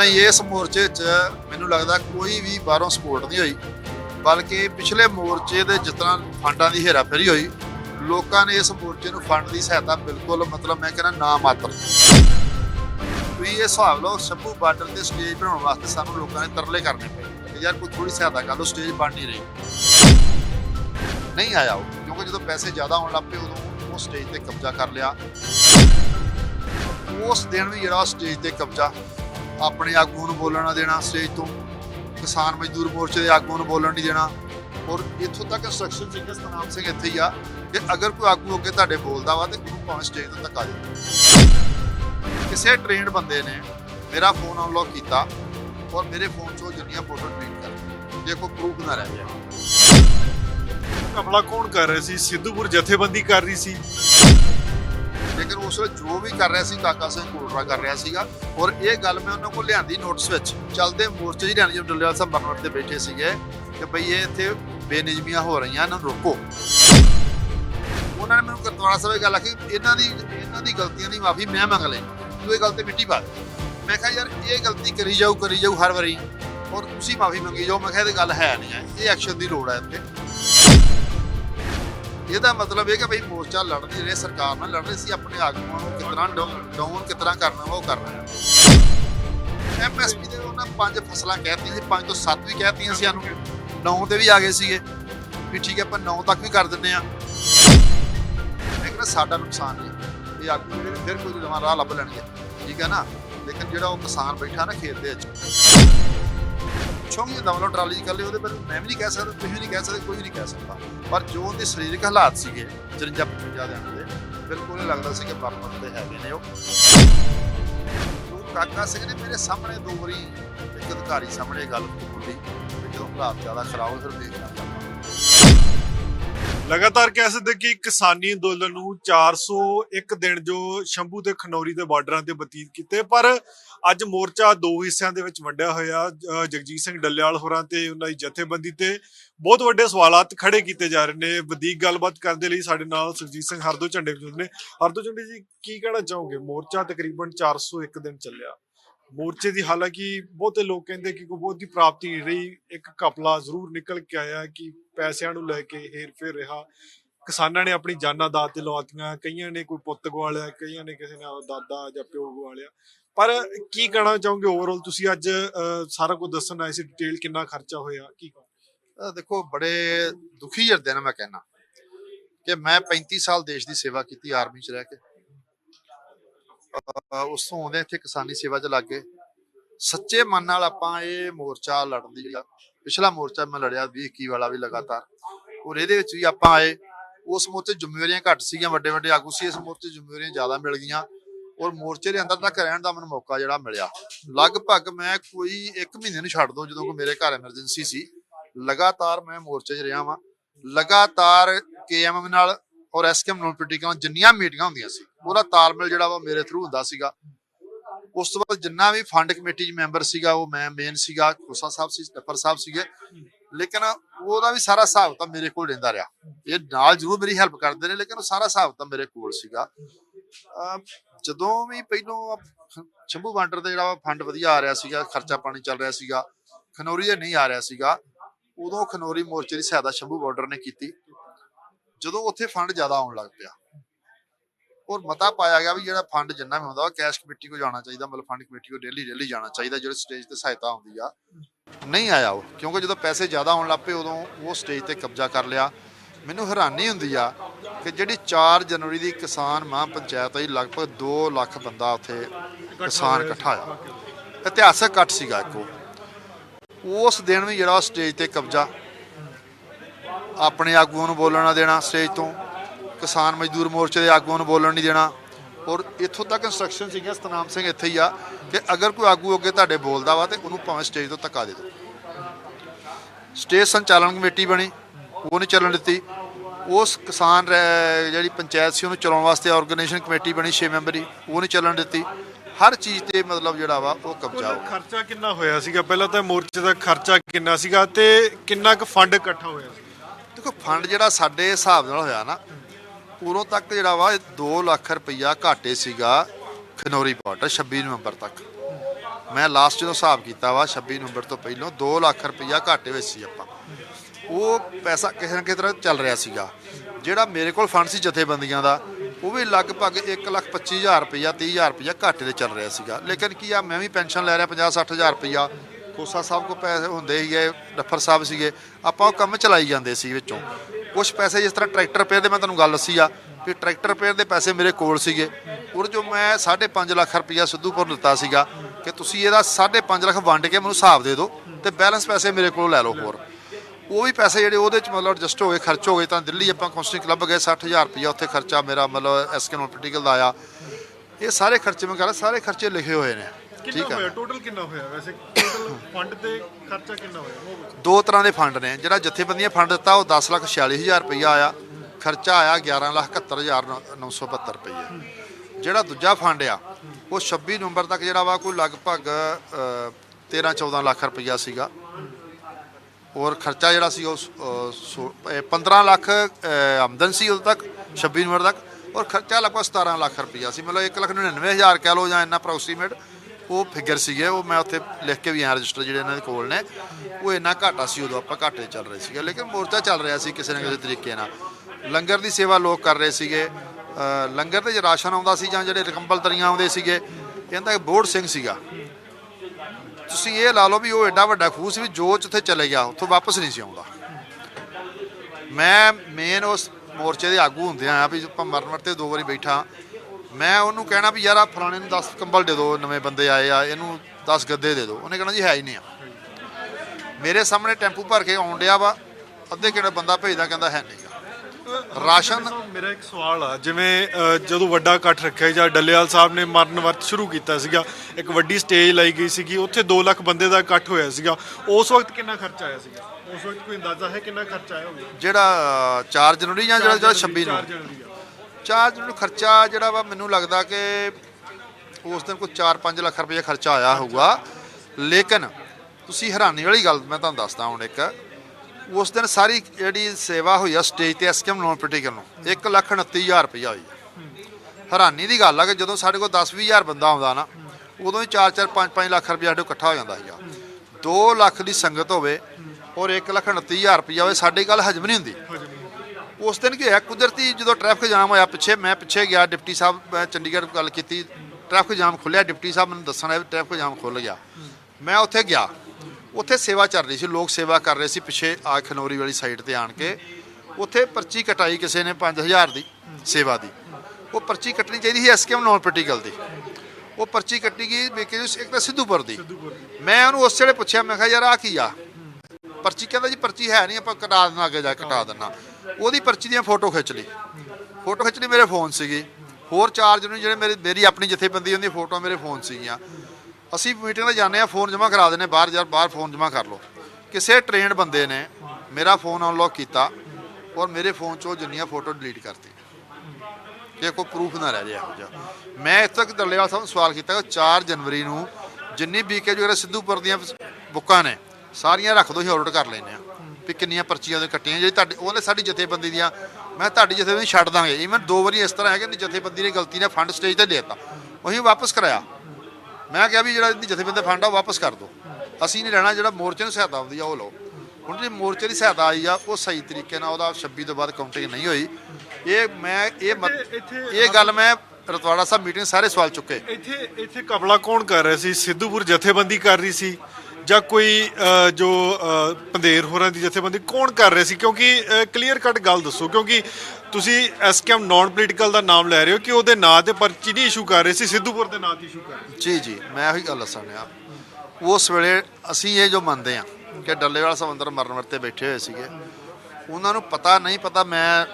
ਨਹੀਂ, ਇਸ ਮੋਰਚੇ 'ਚ ਮੈਨੂੰ ਲੱਗਦਾ ਕੋਈ ਵੀ ਬਾਹਰੋਂ ਸਪੋਰਟ ਨਹੀਂ ਹੋਈ। ਬਲਕਿ ਪਿਛਲੇ ਮੋਰਚੇ ਦੇ ਜਿਤਨਾ ਫੰਡਾਂ ਦੀ ਹੇਰਾਫੇਰੀ ਹੋਈ, ਲੋਕਾਂ ਨੇ ਇਸ ਮੋਰਚੇ ਨੂੰ ਫੰਡ ਦੀ ਸਹਾਇਤਾ ਬਿਲਕੁਲ ਮਤਲਬ ਮੈਂ ਕਹਿੰਦਾ ਨਾ ਮਾਤਰ। ਤੁਸੀਂ ਇਹ ਹਿਸਾਬ ਲਓ, ਸ਼ੱਭੂ ਬਾਰਡਰ ਤੇ ਸਟੇਜ ਬਣਾਉਣ ਵਾਸਤੇ ਸਾਨੂੰ ਲੋਕਾਂ ਨੇ ਤਰਲੇ ਕਰਨੇ ਪਏ ਕਿ ਯਾਰ ਕੋਈ ਥੋੜੀ ਸਹਾਇਤਾ ਕਰ ਲਓ ਸਟੇਜ ਬਣ ਨਹੀਂ ਰਹੀ। ਨਹੀਂ ਆਇਆ ਉਹ, ਕਿਉਂਕਿ ਜਦੋਂ ਪੈਸੇ ਜ਼ਿਆਦਾ ਆਉਣ ਲੱਗ ਪਏ, ਉਦੋਂ ਉਹ ਸਟੇਜ ਤੇ ਕਬਜ਼ਾ ਕਰ ਲਿਆ। ਉਸ ਦਿਨ ਵੀ ਜਿਹੜਾ ਸਟੇਜ ਤੇ ਕਬਜ਼ਾ ਆਪਣੇ ਆਗੂ ਨੂੰ ਬੋਲਣ ਨਾ ਦੇਣਾ ਸਟੇਜ ਤੋਂ। ਕਿਸਾਨ ਮਜ਼ਦੂਰ ਮੋਰਚੇ ਦੇ ਆਗੂ ਨੂੰ ਬੋਲਣ ਨਹੀਂ ਦੇਣਾ। ਔਰ ਇੱਥੋਂ ਤੱਕ ਇੰਸਟਰਕਸ਼ਨ ਸੀ ਸਤਨਾਮ ਸਿੰਘ ਇੱਥੇ ਹੀ ਆ। ਕਿ ਅਗਰ ਕੋਈ ਆਗੂ ਅੱਗੇ ਤੁਹਾਡੇ ਬੋਲਦਾ ਵਾ ਤੇ ਉਹਨੂੰ ਭਾਵੇਂ ਸਟੇਜ ਤੋਂ ਧੱਕਾ ਦੇ ਕਿਸੇ ਟ੍ਰੇਨਡ ਬੰਦੇ ਨੇ ਮੇਰਾ ਫੋਨ ਅਨਲੌਕ ਕੀਤਾ ਔਰ ਮੇਰੇ ਫੋਨ 'ਚੋਂ ਜਿੰਨੀਆਂ ਫੋਟੋ ਡਿਲੀਟ ਕਰ ਜੇ ਕੋਈ ਪ੍ਰੂਫ ਨਾ ਰਹਿ ਗਿਆ। ਕਮਲਾ ਕੌਣ ਕਰ ਰਿਹਾ ਸੀ? ਸਿੱਧੂਪੁਰ ਜਥੇਬੰਦੀ ਕਰ ਰਹੀ ਸੀ। ਲੇਕਿਨ ਉਸ ਵੇਲੇ ਜੋ ਵੀ ਕਰ ਰਿਹਾ ਸੀ, ਕਾਕਾ ਸਿੰਘ ਕੋਲਰਾ ਕਰ ਰਿਹਾ ਸੀਗਾ। ਔਰ ਇਹ ਗੱਲ ਮੈਂ ਉਹਨਾਂ ਕੋਲ ਲਿਆਂਦੀ ਨੋਟਿਸ ਵਿੱਚ। ਚਲਦੇ ਮੋਰਚੇ ਜੀ ਲਿਆਂਦੀ ਜਦੋਂ ਡੱਲੇਵਾਲ ਸਾਹਿਬ ਬਰਨਵਟ ਤੇ ਬੈਠੇ ਸੀਗੇ ਕਿ ਭਈ ਇਹ ਇੱਥੇ ਬੇਨਿਜਮੀਆਂ ਹੋ ਰਹੀਆਂ ਇਹਨਾਂ ਨੂੰ, ਰੋਕੋ। ਉਹਨਾਂ ਨੇ ਮੈਨੂੰ ਕਰਤਵਾਲਾ ਸਾਹਿਬ ਇਹ ਗੱਲ ਆਖੀ, ਇਹਨਾਂ ਦੀ ਇਹਨਾਂ ਦੀ ਗਲਤੀਆਂ ਦੀ ਮਾਫੀ ਮੈਂ ਮੰਗ ਲਈ ਤੂੰ ਇਹ ਗੱਲ ਤੇ ਮਿੱਟੀ ਪਾ ਮੈਂ ਕਿਹਾ, ਯਾਰ, ਇਹ ਗਲਤੀ ਕਰੀ ਜਾਊ ਕਰੀ ਜਾਊ ਹਰ ਵਾਰੀ। ਔਰ ਤੁਸੀਂ ਮਾਫੀ ਮੰਗੀ ਜਾਓ। ਮੈਂ ਕਿਹਾ, ਇਹ ਗੱਲ ਹੈ ਨਹੀਂ ਹੈ। ਇਹ ਐਕਸ਼ਨ ਦੀ ਲੋੜ ਹੈ ਇੱਥੇ। ਇਹਦਾ ਮਤਲਬ ਇਹ ਕਿ ਭਈ ਮੋਰਚਾ ਲੜਦੇ ਰਹੇ ਸਰਕਾਰ ਨਾਲ ਲੜ ਰਹੇ ਸੀ, ਆਪਣੇ ਆਗੂਆਂ ਨੂੰ ਕਿਤਨਾ ਡਾਊਨ ਕਿਤਨਾ ਕਰਨਾ ਵਾ ਉਹ ਕਰਨਾ ਹੈ ਐਮਐਸਪੀ ਦੇ ਉਹਨਾਂ ਪੰਜ ਫਸਲਾਂ ਕਹਿਤੀਆਂ ਸੀ, ਪੰਜ ਤੋਂ ਸੱਤ ਵੀ ਕਹਿਤੀਆਂ ਸੀ ਸਾਨੂੰ। ਨੌ ਤੇ ਵੀ ਆ ਗਏ ਸੀਗੇ। ਵੀ ਠੀਕ ਹੈ, ਆਪਾਂ ਨੌ ਤੱਕ ਵੀ ਕਰ ਦਿੰਦੇ ਆ ਲੇਕਿਨ ਸਾਡਾ ਨੁਕਸਾਨ ਨਹੀਂ ਇਹ ਆਗੂ ਜਿਹੜੇ ਫਿਰ ਕੋਈ ਨਵਾਂ ਰਾਹ ਲੱਭ ਲੈਣਗੇ। ਠੀਕ ਹੈ ਨਾ? ਲੇਕਿਨ ਜਿਹੜਾ ਉਹ ਕਿਸਾਨ ਬੈਠਾ ਨਾ ਖੇਤ ਦੇ ਵਿੱਚ ਛੋਂਗੀ ਦਮਲੋ ਟਰਾਲੀ ਕਰ ਲਈ ਉਹਦੇ ਪਰ ਮੈਂ ਵੀ ਨਹੀਂ ਕਹਿ ਸਕਦਾ, ਤੁਸੀਂ ਵੀ ਨਹੀਂ ਕਹਿ ਸਕਦੇ, ਕੋਈ ਨਹੀਂ ਕਹਿ ਸਕਦਾ। ਪਰ ਜੋ ਉਹਦੇ ਸਰੀਰਕ ਹਾਲਾਤ ਸੀਗੇ 54 55 ਦੇ ਅੰਦਰ ਦੇ, ਬਿਲਕੁਲ ਇਹ ਲੱਗਦਾ ਸੀ ਕਿ ਮਰਨ ਤੇ ਹੈਗੇ ਨੇ ਉਹ। ਕਾਕਾ ਸਿੰਘ ਨੇ ਮੇਰੇ ਸਾਹਮਣੇ ਦੋ ਵਾਰੀ ਇੱਕ ਅਧਿਕਾਰੀ ਸਾਹਮਣੇ ਇਹ ਗੱਲ ਬੋਲੀ ਵੀ ਜਦੋਂ ਹਾਲਾਤ ਜ਼ਿਆਦਾ ਖਰਾਬ ਹੋ ਫਿਰ ਦੇਖਣਾ ਪੈਂਦਾ ਲਗਾਤਾਰ ਕਹਿ ਸਕਦੇ ਕਿ ਕਿਸਾਨੀ ਅੰਦੋਲਨ ਨੂੰ 401 ਦਿਨ ਜੋ ਸ਼ੰਭੂ ਤੇ ਖਨੌਰੀ ਦੇ ਬਾਰਡਰਾਂ ਤੇ ਬਤੀਤ ਕੀਤੇ, ਪਰ ਅੱਜ ਮੋਰਚਾ ਦੋ ਹਿੱਸਿਆਂ ਦੇ ਵਿੱਚ ਵੰਡਿਆ ਹੋਇਆ ਜਗਜੀਤ ਸਿੰਘ ਡੱਲੇਵਾਲ ਹੋਰਾਂ ਤੇ ਉਹਨਾਂ ਦੀ ਜਥੇਬੰਦੀ ਤੇ ਬਹੁਤ ਵੱਡੇ ਸਵਾਲਾਤ ਖੜੇ ਕੀਤੇ ਜਾ ਰਹੇ ਨੇ। ਵਧੀਕ ਗੱਲਬਾਤ ਕਰਨ ਦੇ ਲਈ ਸਾਡੇ ਨਾਲ ਸੁਖਜੀਤ ਸਿੰਘ ਹਰਦੋ ਝੰਡੇ ਮੌਜੂਦ ਨੇ। ਹਰਦੋ ਝੰਡੇ ਜੀ, ਕੀ ਕਹਿਣਾ ਚਾਹੋਗੇ? ਮੋਰਚਾ ਤਕਰੀਬਨ 401 ਦਿਨ ਚੱਲਿਆ। ਮੋਰਚੇ ਦੀ ਹਾਲਾਂਕਿ ਬਹੁਤੇ ਲੋਕ ਕਹਿੰਦੇ ਕਿ ਕੋਈ ਬਹੁਤੀ ਪ੍ਰਾਪਤੀ ਨਹੀਂ ਰਹੀ। ਇੱਕ ਕਪਲਾ ਜ਼ਰੂਰ ਨਿਕਲ ਕੇ ਆਇਆ ਕਿ ਪੈਸਿਆਂ ਨੂੰ ਲੈ ਕੇ ਹੇਰ ਫੇਰ ਰਿਹਾ। ਕਿਸਾਨਾਂ ਨੇ ਆਪਣੀ ਜਾਨਾਂ ਦਾਅ ਤੇ ਲਵਾਤੀਆਂ। ਕਈਆਂ ਨੇ ਕੋਈ ਪੁੱਤ ਗਵਾ ਕਈਆਂ ਨੇ ਕਿਸੇ ਨਾਲ ਦਾਦਾ ਜਾਂ ਪਿਓ ਗਵਾ ਲਿਆ ਪਰ ਕੀ ਕਹਿਣਾ ਚਾਹੋਗੇ ਓਵਰਆਲ ਤੁਸੀਂ ਅੱਜ ਸਾਰਾ ਕੁਝ ਦੱਸਣ ਆਏ ਸੀ ਡਿਟੇਲ ਕਿੰਨਾ ਖਰਚਾ ਹੋਇਆ, ਕੀ ਦੇਖੋ, ਬੜੇ ਦੁਖੀ ਹਿਰਦੇ ਨਾਲ ਮੈਂ ਕਹਿਣਾ ਕਿ ਮੈਂ 35 ਸਾਲ ਦੇਸ਼ ਦੀ ਸੇਵਾ ਕੀਤੀ ਆਰਮੀ 'ਚ ਰਹਿ ਕੇ। ਉਸ ਤੋਂ ਆਉਂਦੇ ਇੱਥੇ ਕਿਸਾਨੀ ਸੇਵਾ 'ਚ ਲੱਗ ਗਏ। ਸੱਚੇ ਮਨ ਨਾਲ ਆਪਾਂ ਇਹ ਮੋਰਚਾ ਲੜਨ ਦੀ ਆ ਪਿਛਲਾ ਮੋਰਚਾ ਮੈਂ ਲੜਿਆ 20 21 ਵਾਲਾ ਵੀ ਲਗਾਤਾਰ। ਔਰ ਇਹਦੇ ਵਿੱਚ ਵੀ ਆਪਾਂ ਆਏ। ਉਸ ਮੋਰਚੇ ਜ਼ਿੰਮੇਵਾਰੀਆਂ ਘੱਟ ਸੀਗੀਆਂ, ਵੱਡੇ ਵੱਡੇ ਆਗੂ ਸੀ। ਇਸ ਮੋਰਚੇ ਜ਼ਿੰਮੇਵਾਰੀਆਂ ਜ਼ਿਆਦਾ ਮਿਲ ਗਈਆਂ। ਔਰ ਮੋਰਚੇ ਦੇ ਅੰਦਰ ਤੱਕ ਰਹਿਣ ਦਾ ਮੈਨੂੰ ਮੌਕਾ ਜਿਹੜਾ ਮਿਲਿਆ। ਲਗਭਗ ਮੈਂ ਕੋਈ 1 ਮਹੀਨੇ ਨੂੰ ਛੱਡ ਦੋ ਜਦੋਂ ਕੋਈ ਮੇਰੇ ਘਰ ਐਮਰਜੈਂਸੀ ਸੀ। ਲਗਾਤਾਰ ਮੈਂ ਮੋਰਚੇ 'ਚ ਰਿਹਾ ਵਾਂ। ਲਗਾਤਾਰ ਕੇਐਮਐਮ ਨਾਲ ਔਰ ਐਸਕੇਐਮ ਨਾਲ ਪੋਲੀਟੀਕਾਂ ਜਿੰਨੀਆਂ ਮੀਟਿੰਗਾਂ ਹੁੰਦੀਆਂ ਸੀ। ਉਹਦਾ ਤਾਲਮੇਲ ਜਿਹੜਾ ਵਾ ਮੇਰੇ ਥਰੂ ਹੁੰਦਾ ਸੀਗਾ। ਉਸ ਤੋਂ ਬਾਅਦ ਜਿੰਨਾ ਵੀ ਫੰਡ ਕਮੇਟੀ 'ਚ ਮੈਂਬਰ ਸੀਗਾ, ਉਹ ਮੈਂ ਮੇਨ ਸੀਗਾ, ਖੋਸਾ ਸਾਹਿਬ ਸੀ ਸਟੱਪਰ ਸਾਹਿਬ ਸੀਗੇ। ਲੇਕਿਨ ਉਹਦਾ ਵੀ ਸਾਰਾ ਹਿਸਾਬ ਤਾਂ ਮੇਰੇ ਕੋਲ ਰਹਿੰਦਾ ਰਿਹਾ। ਇਹ ਨਾਲ ਜ਼ਰੂਰ ਮੇਰੀ ਹੈਲਪ ਕਰਦੇ ਨੇ, ਲੇਕਿਨ ਉਹ ਸਾਰਾ ਹਿਸਾਬ ਤਾਂ ਮੇਰੇ ਕੋਲ ਸੀਗਾ। ਜਦੋਂ ਵੀ ਪਹਿਲੋਂ ਸ਼ੰਭੂ ਬਾਰਡਰ ਦਾ ਜਿਹੜਾ ਫੰਡ ਵਧੀਆ ਆ ਰਿਹਾ ਸੀਗਾ, ਖਰਚਾ ਪਾਣੀ ਚੱਲ ਰਿਹਾ ਸੀਗਾ, ਖਨੌਰੀ ਦੇ ਨਹੀਂ ਆ ਰਿਹਾ ਸੀਗਾ, ਉਦੋਂ ਖਨੌਰੀ ਮੋਰਚੇ ਦੀ ਸਹਾਇਤਾ ਸ਼ੰਭੂ ਬਾਰਡਰ ਨੇ ਕੀਤੀ। ਜਦੋਂ ਉੱਥੇ ਫੰਡ ਜ਼ਿਆਦਾ ਆਉਣ ਲੱਗ ਪਿਆ ਔਰ ਮਤਾ ਪਾਇਆ ਗਿਆ ਵੀ ਜਿਹੜਾ ਫੰਡ ਜਿੰਨਾ ਵੀ ਹੁੰਦਾ ਉਹ ਕੈਸ਼ ਕਮੇਟੀ ਕੋ ਜਾਣਾ ਚਾਹੀਦਾ ਮਤਲਬ ਫੰਡ ਕਮੇਟੀ ਕੋ ਡੇਲੀ ਡੇਲੀ ਜਾਣਾ ਚਾਹੀਦਾ ਜਿਹੜੇ ਸਟੇਜ ਤੇ ਸਹਾਇਤਾ ਹੁੰਦੀ ਆ। ਨਹੀਂ ਆਇਆ ਉਹ ਕਿਉਂਕਿ ਜਦੋਂ ਪੈਸੇ ਜ਼ਿਆਦਾ ਲੱਗ ਪਏ ਉਦੋਂ ਉਹ ਸਟੇਜ ਤੇ ਕਬਜ਼ਾ ਕਰ ਲਿਆ। ਮੈਨੂੰ ਹੈਰਾਨੀ ਹੁੰਦੀ ਆ ਕਿ ਜਿਹੜੀ 4 ਜਨਵਰੀ ਦੀ ਕਿਸਾਨ ਮਹਾਂ ਪੰਚਾਇਤ ਆਈ ਲਗਭਗ 2 ਲੱਖ ਬੰਦਾ ਉੱਥੇ ਕਿਸਾਨ ਇਕੱਠਾ ਹੋਇਆ। ਇਤਿਹਾਸਕ ਇਕੱਠ ਸੀਗਾ ਇੱਕੋ ਉਸ ਦਿਨ ਵੀ ਜਿਹੜਾ ਸਟੇਜ ਤੇ ਕਬਜ਼ਾ ਆਪਣੇ ਆਗੂਆਂ ਨੂੰ ਬੋਲਣ ਦੇਣਾ ਸਟੇਜ ਤੋਂ। ਕਿਸਾਨ ਮਜ਼ਦੂਰ ਮੋਰਚੇ ਦੇ ਆਗੂਆਂ ਨੂੰ ਬੋਲਣ ਨਹੀਂ ਦੇਣਾ। ਔਰ ਇੱਥੋਂ ਤੱਕ ਇੰਸਟਰਕਸ਼ਨ ਸੀਗੀਆਂ ਸਤਨਾਮ ਸਿੰਘ ਇੱਥੇ ਹੀ ਆ ਕਿ ਅਗਰ ਕੋਈ ਆਗੂ ਅੱਗੇ ਤੁਹਾਡੇ ਬੋਲਦਾ ਵਾ ਤੇ ਉਹਨੂੰ ਭਾਵੇਂ ਸਟੇਜ ਤੋਂ ਧੱਕਾ ਦੇ ਦਿਓ। ਸਟੇਜ ਸੰਚਾਲਨ ਕਮੇਟੀ ਬਣੀ ਉਹ ਨਹੀਂ ਚੱਲਣ ਦਿੱਤੀ। ਉਸ ਕਿਸਾਨ ਜਿਹੜੀ ਪੰਚਾਇਤ ਸੀ ਉਹਨੂੰ ਚਲਾਉਣ ਵਾਸਤੇ ਆਰਗੇਨਾਈਜੇਸ਼ਨ ਕਮੇਟੀ ਬਣੀ 6 ਮੈਂਬਰੀ ਉਹ ਨਹੀਂ ਚੱਲਣ ਦਿੱਤੀ। ਹਰ ਚੀਜ਼ ਤੇ ਮਤਲਬ ਜਿਹੜਾ ਵਾ ਉਹ ਕਬਜ਼ਾ ਹੋ ਖਰਚਾ ਕਿੰਨਾ ਹੋਇਆ ਸੀਗਾ? ਪਹਿਲਾਂ ਤਾਂ ਮੋਰਚੇ ਦਾ ਖਰਚਾ ਕਿੰਨਾ ਸੀਗਾ ਤੇ ਕਿੰਨਾ ਕੁ ਫੰਡ ਇਕੱਠਾ ਹੋਇਆ ਸੀ? ਦੇਖੋ ਫੰਡ ਜਿਹੜਾ ਸਾਡੇ ਹਿਸਾਬ ਨਾਲ ਹੋਇਆ ਨਾ ਉਦੋਂ ਤੱਕ ਜਿਹੜਾ ਵਾ 2 ਲੱਖ ਰੁਪਈਆ ਘਾਟੇ ਸੀਗਾ ਖਨੌਰੀ ਬਾਰਡਰ 26 ਨਵੰਬਰ ਤੱਕ। ਮੈਂ ਲਾਸਟ ਜਦੋਂ ਹਿਸਾਬ ਕੀਤਾ ਵਾ 26 ਨਵੰਬਰ ਤੋਂ ਪਹਿਲਾਂ 2 ਲੱਖ ਰੁਪਈਆ ਘਾਟੇ ਵਿੱਚ ਸੀ ਆਪਾਂ। ਉਹ ਪੈਸਾ ਕਿਸੇ ਨਾ ਕਿਸੇ ਤਰ੍ਹਾਂ ਚੱਲ ਰਿਹਾ ਸੀਗਾ। ਜਿਹੜਾ ਮੇਰੇ ਕੋਲ ਫੰਡ ਸੀ ਜਥੇਬੰਦੀਆਂ ਦਾ, ਉਹ ਵੀ ਲਗਭਗ 1 ਲੱਖ 25000 ਰੁਪਈਆ 30000 ਰੁਪਈਆ ਘਾਟੇ ਦੇ ਚੱਲ ਰਿਹਾ ਸੀਗਾ। ਲੇਕਿਨ ਕੀ ਆ, ਮੈਂ ਵੀ ਪੈਨਸ਼ਨ ਲੈ ਰਿਹਾ 50 60000 ਰੁਪਈਆ। ਕੋਸਾ ਸਾਹਿਬ ਕੋ ਪੈਸੇ ਹੁੰਦੇ ਸੀਗੇ, ਡੱਫਰ ਸਾਹਿਬ ਸੀਗੇ। ਆਪਾਂ ਉਹ ਕੰਮ ਚਲਾਈ ਜਾਂਦੇ ਸੀ ਵਿੱਚੋਂ। ਕੁਝ ਪੈਸੇ ਜਿਸ ਤਰ੍ਹਾਂ ਟਰੈਕਟਰ ਰਿਪੇਅਰ ਦੇ ਮੈਂ ਤੁਹਾਨੂੰ ਗੱਲ ਦੱਸੀ ਆ ਕਿ ਟਰੈਕਟਰ ਰਿਪੇਅਰ ਦੇ ਪੈਸੇ ਮੇਰੇ ਕੋਲ ਸੀਗੇ। ਔਰ ਜੋ ਮੈਂ 5.5 ਲੱਖ ਰੁਪਈਆ ਸਿੱਧੂਪੁਰ ਨੂੰ ਦਿੱਤਾ ਸੀਗਾ ਕਿ ਤੁਸੀਂ ਇਹਦਾ 5.5 ਲੱਖ ਵੰਡ ਕੇ ਮੈਨੂੰ ਹਿਸਾਬ ਦੇ ਦਿਓ ਤੇ ਬੈਲੈਂਸ ਪੈਸੇ ਮੇਰੇ ਕੋਲ ਲੈ ਲਓ ਹੋਰ। ਉਹ ਵੀ ਪੈਸੇ ਜਿਹੜੇ ਉਹਦੇ ਚ ਮਤਲਬ ਐਡਜਸਟ ਹੋ ਗਏ, ਖਰਚ ਹੋ ਗਏ, ਤਾਂ ਦਿੱਲੀ ਆਪਾਂ ਕਾਉਂਸਲਿੰਗ ਕਲੱਬ ਗਏ 60000 ਰੁਪਇਆ ਉੱਥੇ ਖਰਚਾ ਮੇਰਾ ਮਤਲਬ ਐਸਕੇ ਨੋਨ ਪੋਲੀਟੀਕਲ ਦਾ ਆਇਆ। ਇਹ ਸਾਰੇ ਖਰਚੇ ਮੈਂ ਕਹਾਂ ਸਾਰੇ ਖਰਚੇ ਲਿਖੇ ਹੋਏ ਨੇ। ਕਿੰਨਾ ਠੀਕ ਹੋਇਆ? ਟੋਟਲ ਕਿੰਨਾ ਹੋਇਆ? ਵੈਸੇ ਟੋਟਲ ਫੰਡ ਤੇ ਖਰਚਾ ਕਿੰਨਾ ਹੋਇਆ? ਉਹ ਪੁੱਛੋ। ਦੋ ਤਰ੍ਹਾਂ ਦੇ ਫੰਡ ਨੇ। ਜਿਹੜਾ ਜਥੇਬੰਦੀਆਂ ਫੰਡ ਦਿੱਤਾ ਉਹ 10 ਲੱਖ 46000 ਰੁਪਇਆ ਆਇਆ। ਖਰਚਾ ਆਇਆ 11 ਲੱਖ 71972 ਰੁਪਇਆ ਜਿਹੜਾ ਦੂਜਾ ਫੰਡ ਆ ਉਹ 26 ਨਵੰਬਰ ਤੱਕ ਜਿਹੜਾ ਵਾ ਕੋਈ ਲਗਭਗ 13 14 ਲੱਖ ਰੁਪਇਆ ਸੀਗਾ। ਔਰ ਖਰਚਾ ਜਿਹੜਾ ਸੀ ਉਹ ਸ- ਅਹ ਸੋ- ਇਹ 15 ਲੱਖ ਅਹ, ਆਮਦਨ ਸੀ ਉਦੋਂ ਤੱਕ 26 ਨਵੰਬਰ ਤੱਕ। ਔਰ ਖਰਚਾ ਲਗਭਗ 17 ਲੱਖ ਰੁਪਇਆ ਸੀ। ਮਤਲਬ 1 ਲੱਖ 99000 ਕਹਿ ਲਓ ਜਾਂ ਇੰਨਾ ਅਪਰੋਕਸੀਮੇਟ ਉਹ ਫਿਗਰ ਸੀਗੇ, ਉਹ ਮੈਂ ਉੱਥੇ ਲਿਖ ਕੇ ਵੀ ਆਇਆ ਰਜਿਸਟਰ ਜਿਹੜੇ ਇਹਨਾਂ ਦੇ ਕੋਲ ਨੇ, ਉਹ ਇੰਨਾ ਘਾਟਾ ਸੀ ਉਦੋਂ ਆਪਾਂ ਘਾਟੇ ਚੱਲ ਰਹੇ ਸੀਗੇ, ਲੇਕਿਨ ਮੋਰਚਾ ਚੱਲ ਰਿਹਾ ਸੀ ਕਿਸੇ ਨਾ ਕਿਸੇ ਤਰੀਕੇ ਨਾਲ। ਲੰਗਰ ਦੀ ਸੇਵਾ ਲੋਕ ਕਰ ਰਹੇ ਸੀਗੇ ਲੰਗਰ ਤੇ ਜੇ ਰਾਸ਼ਨ ਆਉਂਦਾ ਸੀ ਜਾਂ ਜਿਹੜੇ ਰਕੰਬਲ ਤਰੀਆਂ ਆਉਂਦੇ ਸੀਗੇ, ਕਹਿੰਦਾ ਇੱਕ ਬੋੜ ਸਿੰਘ ਸੀਗਾ। ਤੁਸੀਂ ਇਹ ਲਾ ਲਓ ਵੀ ਉਹ ਐਡਾ ਵੱਡਾ ਖੂਹ ਸੀ ਵੀ ਜੋ ਚ ਉੱਥੇ ਚਲੇ ਗਿਆ, ਉੱਥੋਂ ਵਾਪਸ ਨਹੀਂ ਸੀ ਆਉਂਦਾ। ਮੈਂ ਮੇਨ ਉਸ ਮੋਰਚੇ ਦੇ ਆਗੂ ਹੁੰਦੇ ਆ ਵੀ ਆਪਾਂ ਮਰਨ ਵਰਤੇ ਦੋ ਵਾਰੀ ਬੈਠਾ ਮੈਂ ਉਹਨੂੰ ਕਹਿਣਾ ਵੀ ਯਾਰ ਆ ਫਲਾਣੇ ਨੂੰ 10 ਕੰਬਲ ਦੇ ਦਿਓ ਨਵੇਂ ਬੰਦੇ ਆਏ ਆ ਇਹਨੂੰ 10 ਗੱਦੇ ਦੇ ਦਿਓ। ਉਹਨੇ ਕਹਿਣਾ ਜੀ ਹੈ ਹੀ ਨਹੀਂ ਆ। ਮੇਰੇ ਸਾਹਮਣੇ ਟੈਂਪੂ ਭਰ ਕੇ ਆਉਣ ਡਿਆ ਵਾ ਅੱਧੇ ਕਿਹੜਾ ਬੰਦਾ ਭੇਜਦਾ ਕਹਿੰਦਾ ਹੈ ਨਹੀਂ ਰਾਸ਼ਨ ਮੇਰਾ ਇੱਕ ਸਵਾਲ ਆ ਜਿਵੇਂ ਜਦੋਂ ਵੱਡਾ ਇਕੱਠ ਰੱਖਿਆ ਜਾਂ ਡੱਲੇਵਾਲ ਸਾਹਿਬ ਨੇ ਮਰਨ ਵਰਤ ਸ਼ੁਰੂ ਕੀਤਾ ਸੀਗਾ ਇੱਕ ਵੱਡੀ ਸਟੇਜ ਲਾਈ ਗਈ ਸੀਗੀ ਉੱਥੇ 2 ਲੱਖ ਬੰਦੇ ਦਾ ਇਕੱਠ ਹੋਇਆ ਸੀਗਾ ਉਸ ਵਕਤ ਕਿੰਨਾ ਖਰਚਾ ਆਇਆ ਸੀਗਾ? ਉਸ ਵਕਤ ਕੋਈ ਅੰਦਾਜ਼ਾ ਹੈ ਕਿੰਨਾ ਖਰਚਾ ਆਇਆ ਹੋਵੇ ਜਿਹੜਾ 4 ਜਨਵਰੀ ਜਾਂ ਜਿਹੜਾ ਜਿਹੜਾ 26 ਨੂੰ? 4 ਜਨਵਰੀ ਆ। ਚਾਰਜ ਖਰਚਾ ਜਿਹੜਾ ਵਾ ਮੈਨੂੰ ਲੱਗਦਾ ਕਿ ਉਸ ਦਿਨ ਕੋਈ 4-5 ਲੱਖ ਰੁਪਏ ਖਰਚਾ ਆਇਆ ਹੋਊਗਾ। ਲੇਕਿਨ ਤੁਸੀਂ ਹੈਰਾਨੀ ਵਾਲੀ ਗੱਲ ਮੈਂ ਤੁਹਾਨੂੰ ਦੱਸਦਾ ਹੁਣ ਇੱਕ। ਉਸ ਦਿਨ ਸਾਰੀ ਜਿਹੜੀ ਸੇਵਾ ਹੋਈ ਆ ਸਟੇਜ ਤੇ ਐਸਕੇਐਮ ਨੋਨ ਪੋਲੀਟੀਕਲ ਨੂੰ 1 ਲੱਖ 29000 ਰੁਪਏ ਹੋਈ ਹੈਰਾਨੀ ਦੀ ਗੱਲ ਆ ਕਿ ਜਦੋਂ ਸਾਡੇ ਕੋਲ 10-20000 ਬੰਦਾ ਆਉਂਦਾ ਨਾ, ਉਦੋਂ ਹੀ 4-4 5-5 ਲੱਖ ਰੁਪਏ ਸਾਡੇ ਕੋਲ ਇਕੱਠਾ ਹੋ ਜਾਂਦਾ ਸੀਗਾ। 2 ਲੱਖ ਦੀ ਸੰਗਤ ਹੋਵੇ ਔਰ 1 ਲੱਖ 29000 ਰੁਪਏ ਹੋਵੇ, ਸਾਡੀ ਗੱਲ ਹਜਮ ਨਹੀਂ ਹੁੰਦੀ। ਉਸ ਦਿਨ ਕੀ ਹੋਇਆ ਕੁਦਰਤੀ ਜਦੋਂ ਟ੍ਰੈਫਿਕ ਜਾਮ ਹੋਇਆ ਪਿੱਛੇ ਮੈਂ ਪਿੱਛੇ ਗਿਆ ਡਿਪਟੀ ਸਾਹਿਬ ਮੈਂ ਚੰਡੀਗੜ੍ਹ ਗੱਲ ਕੀਤੀ ਟ੍ਰੈਫਿਕ ਜਾਮ ਖੁੱਲਿਆ ਡਿਪਟੀ ਸਾਹਿਬ ਮੈਨੂੰ ਦੱਸਣ ਆਏ ਵੀ ਟ੍ਰੈਫਿਕ ਜਾਮ ਖੁੱਲ ਗਿਆ। ਮੈਂ ਉੱਥੇ ਗਿਆ ਉੱਥੇ ਸੇਵਾ ਚੱਲ ਰਹੀ ਸੀ ਲੋਕ ਸੇਵਾ ਕਰ ਰਹੇ ਸੀ ਪਿੱਛੇ ਆ ਖਨੌਰੀ ਵਾਲੀ ਸਾਈਡ ਤੇ ਆਣ ਕੇ। ਉੱਥੇ ਪਰਚੀ ਕਟਾਈ ਕਿਸੇ ਨੇ 5000 ਦੀ ਸੇਵਾ ਦੀ। ਉਹ ਪਰਚੀ ਕੱਟਣੀ ਚਾਹੀਦੀ ਸੀ ਐਸਕੇਐਮ ਨੋਨ ਪੋਲੀਟੀਕਲ ਦੀ। ਉਹ ਪਰਚੀ ਕੱਟੀ ਗਈ ਬੇਕੇ ਇੱਕ ਤਾਂ ਸਿੱਧੂਪੁਰ ਦੀ। ਮੈਂ ਉਹਨੂੰ ਉਸ ਵੇਲੇ ਪੁੱਛਿਆ ਮੈਂ ਕਿਹਾ ਯਾਰ ਆ ਕੀ ਆ? ਪਰਚੀ ਕਹਿੰਦਾ ਜੀ ਪਰਚੀ ਹੈ ਨਹੀਂ ਆਪਾਂ ਕਟਾ ਦੇਣਾ ਅੱਗੇ ਜਾ ਕੇ ਕਟਾ ਦੇਣਾ ਉਹਦੀ ਪਰਚੀ ਦੀਆਂ ਫੋਟੋ ਖਿੱਚ ਲਈ। ਫੋਟੋ ਖਿੱਚ ਲਈ ਮੇਰੇ ਫੋਨ ਸੀਗੀ। ਹੋਰ ਚਾਰ ਜਣੇ ਜਿਹੜੇ ਮੇਰੇ, ਮੇਰੀ ਆਪਣੀ ਜਥੇਬੰਦੀ ਉਹਦੀ ਫੋਟੋਆਂ ਮੇਰੇ ਫੋਨ ਸੀਗੀਆਂ। ਅਸੀਂ ਮੀਟਿੰਗ ਤੇ ਜਾਂਦੇ ਆ ਫੋਨ ਜਮ੍ਹਾਂ ਕਰਾ ਦਿੰਦੇ ਬਾਹਰ ਯਾਰ ਬਾਹਰ ਫੋਨ ਜਮ੍ਹਾਂ ਕਰ ਲਓ। ਕਿਸੇ ਟ੍ਰੇਨਡ ਬੰਦੇ ਨੇ ਮੇਰਾ ਫੋਨ ਅਨਲੌਕ ਕੀਤਾ ਔਰ ਮੇਰੇ ਫੋਨ ਚੋਂ ਜਿੰਨੀਆਂ ਫੋਟੋ ਡਿਲੀਟ ਕਰਤੀ ਕਿ ਕੋਈ ਪ੍ਰੂਫ ਨਾ ਰਹਿ ਜਾਏ ਇਹੋ ਜਿਹਾ। ਮੈਂ ਇੱਥੇ ਤੱਕ ਦੱਲੇਵਾਲ ਸਾਹਿਬ ਨੂੰ ਸਵਾਲ ਕੀਤਾ ਕਿ 4 ਜਨਵਰੀ ਨੂੰ ਜਿੰਨੀ ਬੀਕੇ ਜੋ ਸਿੱਧੂਪੁਰ ਦੀਆਂ ਬੁੱਕਾਂ ਨੇ, ਸਾਰੀਆਂ ਰੱਖ ਦੋ, ਅਸੀਂ ਆਰਡਰ ਕਰ ਲੈਨੇ ਆ ਵੀ ਕਿੰਨੀਆਂ ਪਰਚੀਆਂ ਉਹਦੇ ਕੱਟੀਆਂ ਜਿਹੜੀ ਤੁਹਾਡੀ ਉਹਨੇ ਸਾਡੀ ਜਥੇਬੰਦੀ ਦੀਆਂ ਮੈਂ ਤੁਹਾਡੀ ਜਥੇਬੰਦੀ ਛੱਡ ਦਾਂਗੇ। ਇਵਨ ਦੋ ਵਾਰੀ ਇਸ ਤਰ੍ਹਾਂ ਹੈ ਕਿ ਜਥੇਬੰਦੀ ਨੇ ਗਲਤੀ ਨਾਲ ਫੰਡ ਸਟੇਜ ਤੇ ਦਿੱਤਾ। ਅਸੀਂ ਵਾਪਸ ਕਰਾਇਆ। ਮੈਂ ਕਿਹਾ ਵੀ ਜਿਹੜਾ ਇਹਦੀ ਜਥੇਬੰਦੀ ਦਾ ਫੰਡ ਆ ਉਹ ਵਾਪਸ ਕਰ ਦਿਓ। ਅਸੀਂ ਨਹੀਂ ਲੈਣਾ ਜਿਹੜਾ ਮੋਰਚੇ ਨੂੰ ਸਹਾਇਤਾ ਆਉਂਦੀ ਆ ਉਹ ਲਓ। ਹੁਣ ਜਿਹੜੀ ਮੋਰਚੇ ਦੀ ਸਹਾਇਤਾ ਆਈ ਆ ਉਹ ਸਹੀ ਤਰੀਕੇ ਨਾਲ ਉਹਦਾ 26 ਤੋਂ ਬਾਅਦ ਕਾਊਂਟਿੰਗ ਨਹੀਂ ਹੋਈ। ਇਹ ਮੈਂ ਇਹ ਮਤ- ਇਹ ਗੱਲ ਮੈਂ ਰਤਵਾੜਾ ਸਾਹਿਬ ਮੀਟਿੰਗ ਸਾਰੇ ਸਵਾਲ ਚੁੱਕੇ। ਇੱਥੇ ਇੱਥੇ ਕਬਲਾ ਕੌਣ ਕਰ ਰਿਹਾ ਸੀ? ਸਿੱਧੂਪੁਰ ਜਥੇਬੰਦੀ ਕਰ ਰਹੀ ਸੀ। ਜਾਂ ਕੋਈ ਜੋ ਅ, ਪੰਧੇਰ ਹੋਰਾਂ ਦੀ ਜਥੇਬੰਦੀ ਕੌਣ ਕਰ ਰਿਹਾ ਸੀ? ਕਿਉਂਕਿ ਕਲੀਅਰ ਕੱਟ ਗੱਲ ਦੱਸੋ ਕਿਉਂਕਿ ਤੁਸੀਂ ਐਸਕੇਐਮ ਨਾਨ ਪੋਲੀਟੀਕਲ ਦਾ ਨਾਮ ਲੈ ਰਹੇ ਹੋ ਕਿ ਉਹਦੇ ਨਾਂ ਤੇ ਪਰਚੀ ਨਹੀਂ ਇਸ਼ੂ ਕਰ ਰਹੇ ਸੀ ਸਿੱਧੂਪੁਰ ਦੇ ਨਾਂ ਤੇ ਇਸ਼ੂ ਕਰ ਰਹੇ ਜੀ ਜੀ ਮੈਂ ਉਹੀ ਗੱਲ ਦੱਸਣਿਆ। ਉਸ ਵੇਲੇ ਅਸੀਂ ਇਹ ਜੋ ਮੰਨਦੇ ਆ ਕਿ ਡੱਲੇਵਾਲ ਸਾਹਿਬ ਅੰਦਰ ਮਰਨ ਵਰਤੇ ਬੈਠੇ ਹੋਏ ਸੀਗੇ ਉਹਨਾਂ ਨੂੰ ਪਤਾ ਨਹੀਂ ਪਤਾ ਮੈਂ